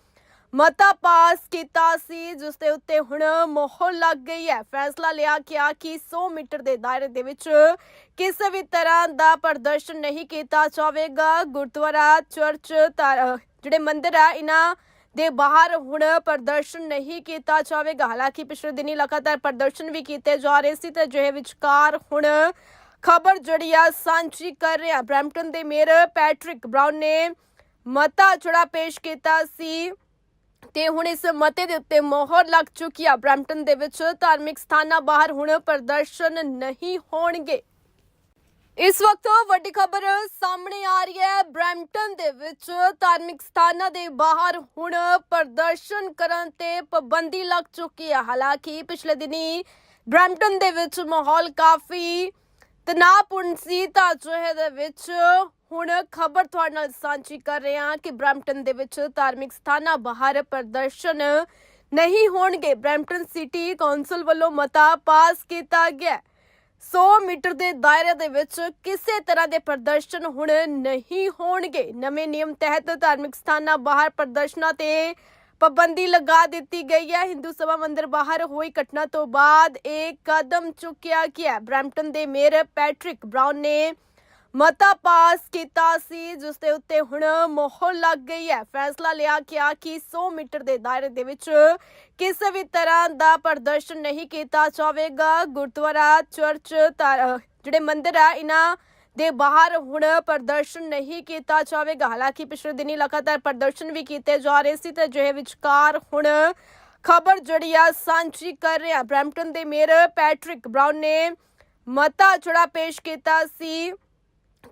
ਮਤਾ ਪਾਸ ਕੀਤਾ ਸੀ ਜਿਸ ਦੇ ਉੱਤੇ ਹੁਣ ਮੋਹਰ ਲੱਗ ਗਈ ਹੈ। ਫੈਸਲਾ ਲਿਆ ਗਿਆ ਕਿ 100 ਮੀਟਰ ਦੇ ਦਾਇਰੇ ਦੇ ਵਿੱਚ ਕਿਸੇ ਵੀ ਤਰ੍ਹਾਂ ਦਾ ਪ੍ਰਦਰਸ਼ਨ ਨਹੀਂ ਕੀਤਾ ਜਾਵੇਗਾ। ਗੁਰਦੁਆਰਾ, ਚਰਚ ਧਾਰ- ਜਿਹੜੇ ਮੰਦਿਰ ਆ, ਇਹਨਾਂ ਦੇ ਬਾਹਰ ਹੁਣ ਪ੍ਰਦਰਸ਼ਨ ਨਹੀਂ ਕੀਤਾ ਜਾਵੇਗਾ। ਹਾਲਾਂਕਿ ਪਿਛਲੇ ਦਿਨੀ ਲਗਾਤਾਰ ਪ੍ਰਦਰਸ਼ਨ ਵੀ ਕੀਤੇ ਜਾ ਰਹੇ ਸੀ ਤੇ ਜਿਹੇ ਵਿਚਕਾਰ ਹੁਣ ਖਬਰ ਜਿਹੜੀ ਆ, ਸਾਂਝੀ ਕਰ ਰਿਹਾ ਬ੍ਰੈਂਪਟਨ ਦੇ ਮੇਅਰ ਪੈਟਰਿਕ ਬ੍ਰਾਊਨ ਨੇ ਮਤਾ ਜਿਹੜਾ ਪੇਸ਼ ਕੀਤਾ ਸੀ। ਤੇ ਹੁਣ ਇਸ ਮਤੇ ਦੇ ਉੱਤੇ ਮੋਹਰ ਲੱਗ ਚੁੱਕੀ ਆ। ਬ੍ਰੈਂਪਟਨ ਦੇ ਵਿੱਚ ਧਾਰਮਿਕ ਸਥਾਨਾਂ ਬਾਹਰ ਹੁਣ ਪ੍ਰਦਰਸ਼ਨ ਨਹੀਂ ਹੋਣਗੇ। ਇਸ ਵਕਤ ਵੱਡੀ ਖਬਰ ਸਾਹਮਣੇ ਆ ਰਹੀ ਹੈ। ਬ੍ਰੈਂਪਟਨ ਦੇ ਵਿੱਚ ਧਾਰਮਿਕ ਸਥਾਨਾਂ ਦੇ ਬਾਹਰ ਹੁਣ ਪ੍ਰਦਰਸ਼ਨ ਕਰਨ ਤੇ ਪਾਬੰਦੀ ਲੱਗ ਚੁੱਕੀ ਹੈ ਹਾਲਾਂਕਿ ਪਿਛਲੇ ਦਿਨੀ ਬ੍ਰੈਂਪਟਨ ਦੇ ਵਿੱਚ ਮਾਹੌਲ ਕਾਫੀ ਤਣਾਅਪੂਰਨ ਸੀ ਤਾਂ ਦੇ ਵਿੱਚ। ਹੁਣ ਖਬਰ ਤੁਹਾਡੇ ਨਾਲ ਸਾਂਝੀ ਕਰ ਰਹੇ ਹਾਂ ਕਿ ਬ੍ਰੈਂਪਟਨ ਦੇ ਵਿੱਚ ਧਾਰਮਿਕ ਸਥਾਨਾਂ ਬਾਹਰ ਪ੍ਰਦਰਸ਼ਨ ਨਹੀਂ ਹੋਣਗੇ। ਬ੍ਰੈਂਪਟਨ ਸਿਟੀ ਕੌਂਸਲ ਵੱਲੋਂ ਮਤਾ ਪਾਸ ਕੀਤਾ ਗਿਆ। ਹੈ। 100 ਮੀਟਰ ਦੇ ਦਾਇਰੇ ਦੇ ਵਿੱਚ ਕਿਸੇ ਤਰ੍ਹਾਂ ਦੇ ਪ੍ਰਦਰਸ਼ਨ ਹੁਣ ਨਹੀਂ ਹੋਣਗੇ। ਨਵੇਂ ਨਿਯਮ ਤਹਿਤ ਧਾਰਮਿਕ ਸਥਾਨਾਂ ਬਾਹਰ ਪ੍ਰਦਰਸ਼ਨਾਂ ਤੇ ਪਾਬੰਦੀ ਲਗਾ ਦਿੱਤੀ ਗਈ ਹੈ। ਹਿੰਦੂ ਸਭਾ ਮੰਦਿਰ ਬਾਹਰ ਹੋਈ ਘਟਨਾ ਤੋਂ ਬਾਅਦ ਇਹ ਕਦਮ ਚੁੱਕਿਆ ਗਿਆ। ਹੈ। ਦੇ ਮੇਅਰ ਪੈਟਰਿਕ ਬ੍ਰਾਊਨ ਨੇ ਮਤਾ ਪਾਸ ਕੀਤਾ ਸੀ, ਜਿਸ ਦੇ ਉੱਤੇ ਹੁਣ ਮੋਹਰ ਲੱਗ ਗਈ ਹੈ। ਫੈਸਲਾ ਲਿਆ ਗਿਆ ਕਿ 100 ਮੀਟਰ ਦੇ ਦਾਇਰੇ ਦੇ ਵਿੱਚ ਕਿਸੇ ਵੀ ਤਰ੍ਹਾਂ ਦਾ ਪ੍ਰਦਰਸ਼ਨ ਨਹੀਂ ਕੀਤਾ ਜਾਵੇਗਾ। ਗੁਰਦੁਆਰਾ, ਚਰਚ ਜਿਹੜੇ ਮੰਦਿਰ ਆ, ਇਹਨਾਂ ਦੇ ਬਾਹਰ ਹੁਣ ਪ੍ਰਦਰਸ਼ਨ ਨਹੀਂ ਕੀਤਾ ਜਾਵੇਗਾ। ਹਾਲਾਂਕਿ ਪਿਛਲੇ ਦਿਨੀ ਲਗਾਤਾਰ ਪ੍ਰਦਰਸ਼ਨ ਵੀ ਕੀਤੇ ਜਾ ਰਹੇ ਸੀ ਤੇ ਜਿਹੇ ਵਿਚਕਾਰ ਹੁਣ ਖਬਰ ਜਿਹੜੀ ਆ ਸਾਂਝੀ ਕਰ ਰਿਹਾ। ਬ੍ਰੈਂਪਟਨ ਦੇ ਮੇਅਰ ਪੈਟਰਿਕ ਬ੍ਰਾਊਨ ਨੇ ਮਤਾ ਜਿਹੜਾ ਪੇਸ਼ ਕੀਤਾ ਸੀ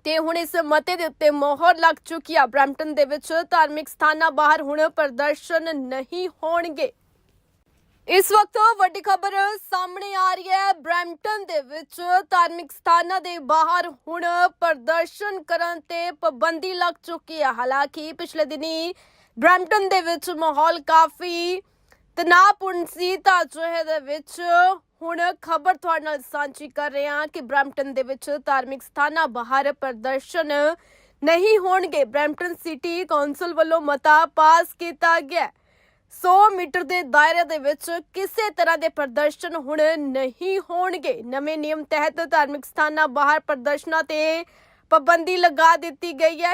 ਤੇ ਹੁਣ ਇਸ ਮਤੇ ਦੇ ਉੱਤੇ ਮੋਹਰ ਲੱਗ ਚੁੱਕੀ ਆ। ਬ੍ਰੈਂਪਟਨ ਦੇ ਵਿੱਚ ਧਾਰਮਿਕ ਸਥਾਨਾਂ ਬਾਹਰ ਹੁਣ ਪ੍ਰਦਰਸ਼ਨ ਨਹੀਂ ਹੋਣਗੇ। ਇਸ ਵਕਤ ਵੱਡੀ ਖਬਰ ਸਾਹਮਣੇ ਆ ਰਹੀ ਹੈ। ਬ੍ਰੈਂਪਟਨ ਦੇ ਵਿੱਚ ਧਾਰਮਿਕ ਸਥਾਨਾਂ ਦੇ ਬਾਹਰ ਹੁਣ ਪ੍ਰਦਰਸ਼ਨ ਕਰਨ ਤੇ ਪਾਬੰਦੀ ਲੱਗ ਚੁੱਕੀ ਹੈ। ਹਾਲਾਂਕਿ ਪਿਛਲੇ ਦਿਨੀ ਬ੍ਰੈਂਪਟਨ ਦੇ ਵਿੱਚ ਮਾਹੌਲ ਕਾਫੀ ਤਣਾਅਪੂਰਨ ਸੀ। ਤਾਂ ਅਜਿਹੇ ਦੇ ਵਿੱਚ ਹੁਣ ਖਬਰ ਤੁਹਾਡੇ ਨਾਲ ਸਾਂਝੀ ਕਰ ਰਹੇ ਹਾਂ ਕਿ ਬ੍ਰੈਂਪਟਨ ਦੇ ਵਿੱਚ ਧਾਰਮਿਕ ਸਥਾਨਾਂ ਬਾਹਰ ਪ੍ਰਦਰਸ਼ਨ ਨਹੀਂ ਹੋਣਗੇ। ਬ੍ਰੈਂਪਟਨ ਸਿਟੀ ਕੌਂਸਲ ਵੱਲੋਂ ਮਤਾ ਪਾਸ ਕੀਤਾ ਗਿਆ ਹੈ। 100 ਮੀਟਰ ਦੇ ਦਾਇਰੇ ਦੇ ਵਿੱਚ ਕਿਸੇ ਤਰ੍ਹਾਂ ਦੇ ਪ੍ਰਦਰਸ਼ਨ ਹੁਣ ਨਹੀਂ ਹੋਣਗੇ। ਨਵੇਂ ਨਿਯਮ ਤਹਿਤ ਧਾਰਮਿਕ ਸਥਾਨਾਂ ਬਾਹਰ ਪ੍ਰਦਰਸ਼ਨਾਂ ਤੇ ਪਾਬੰਦੀ ਲਗਾ ਦਿੱਤੀ ਗਈ ਹੈ।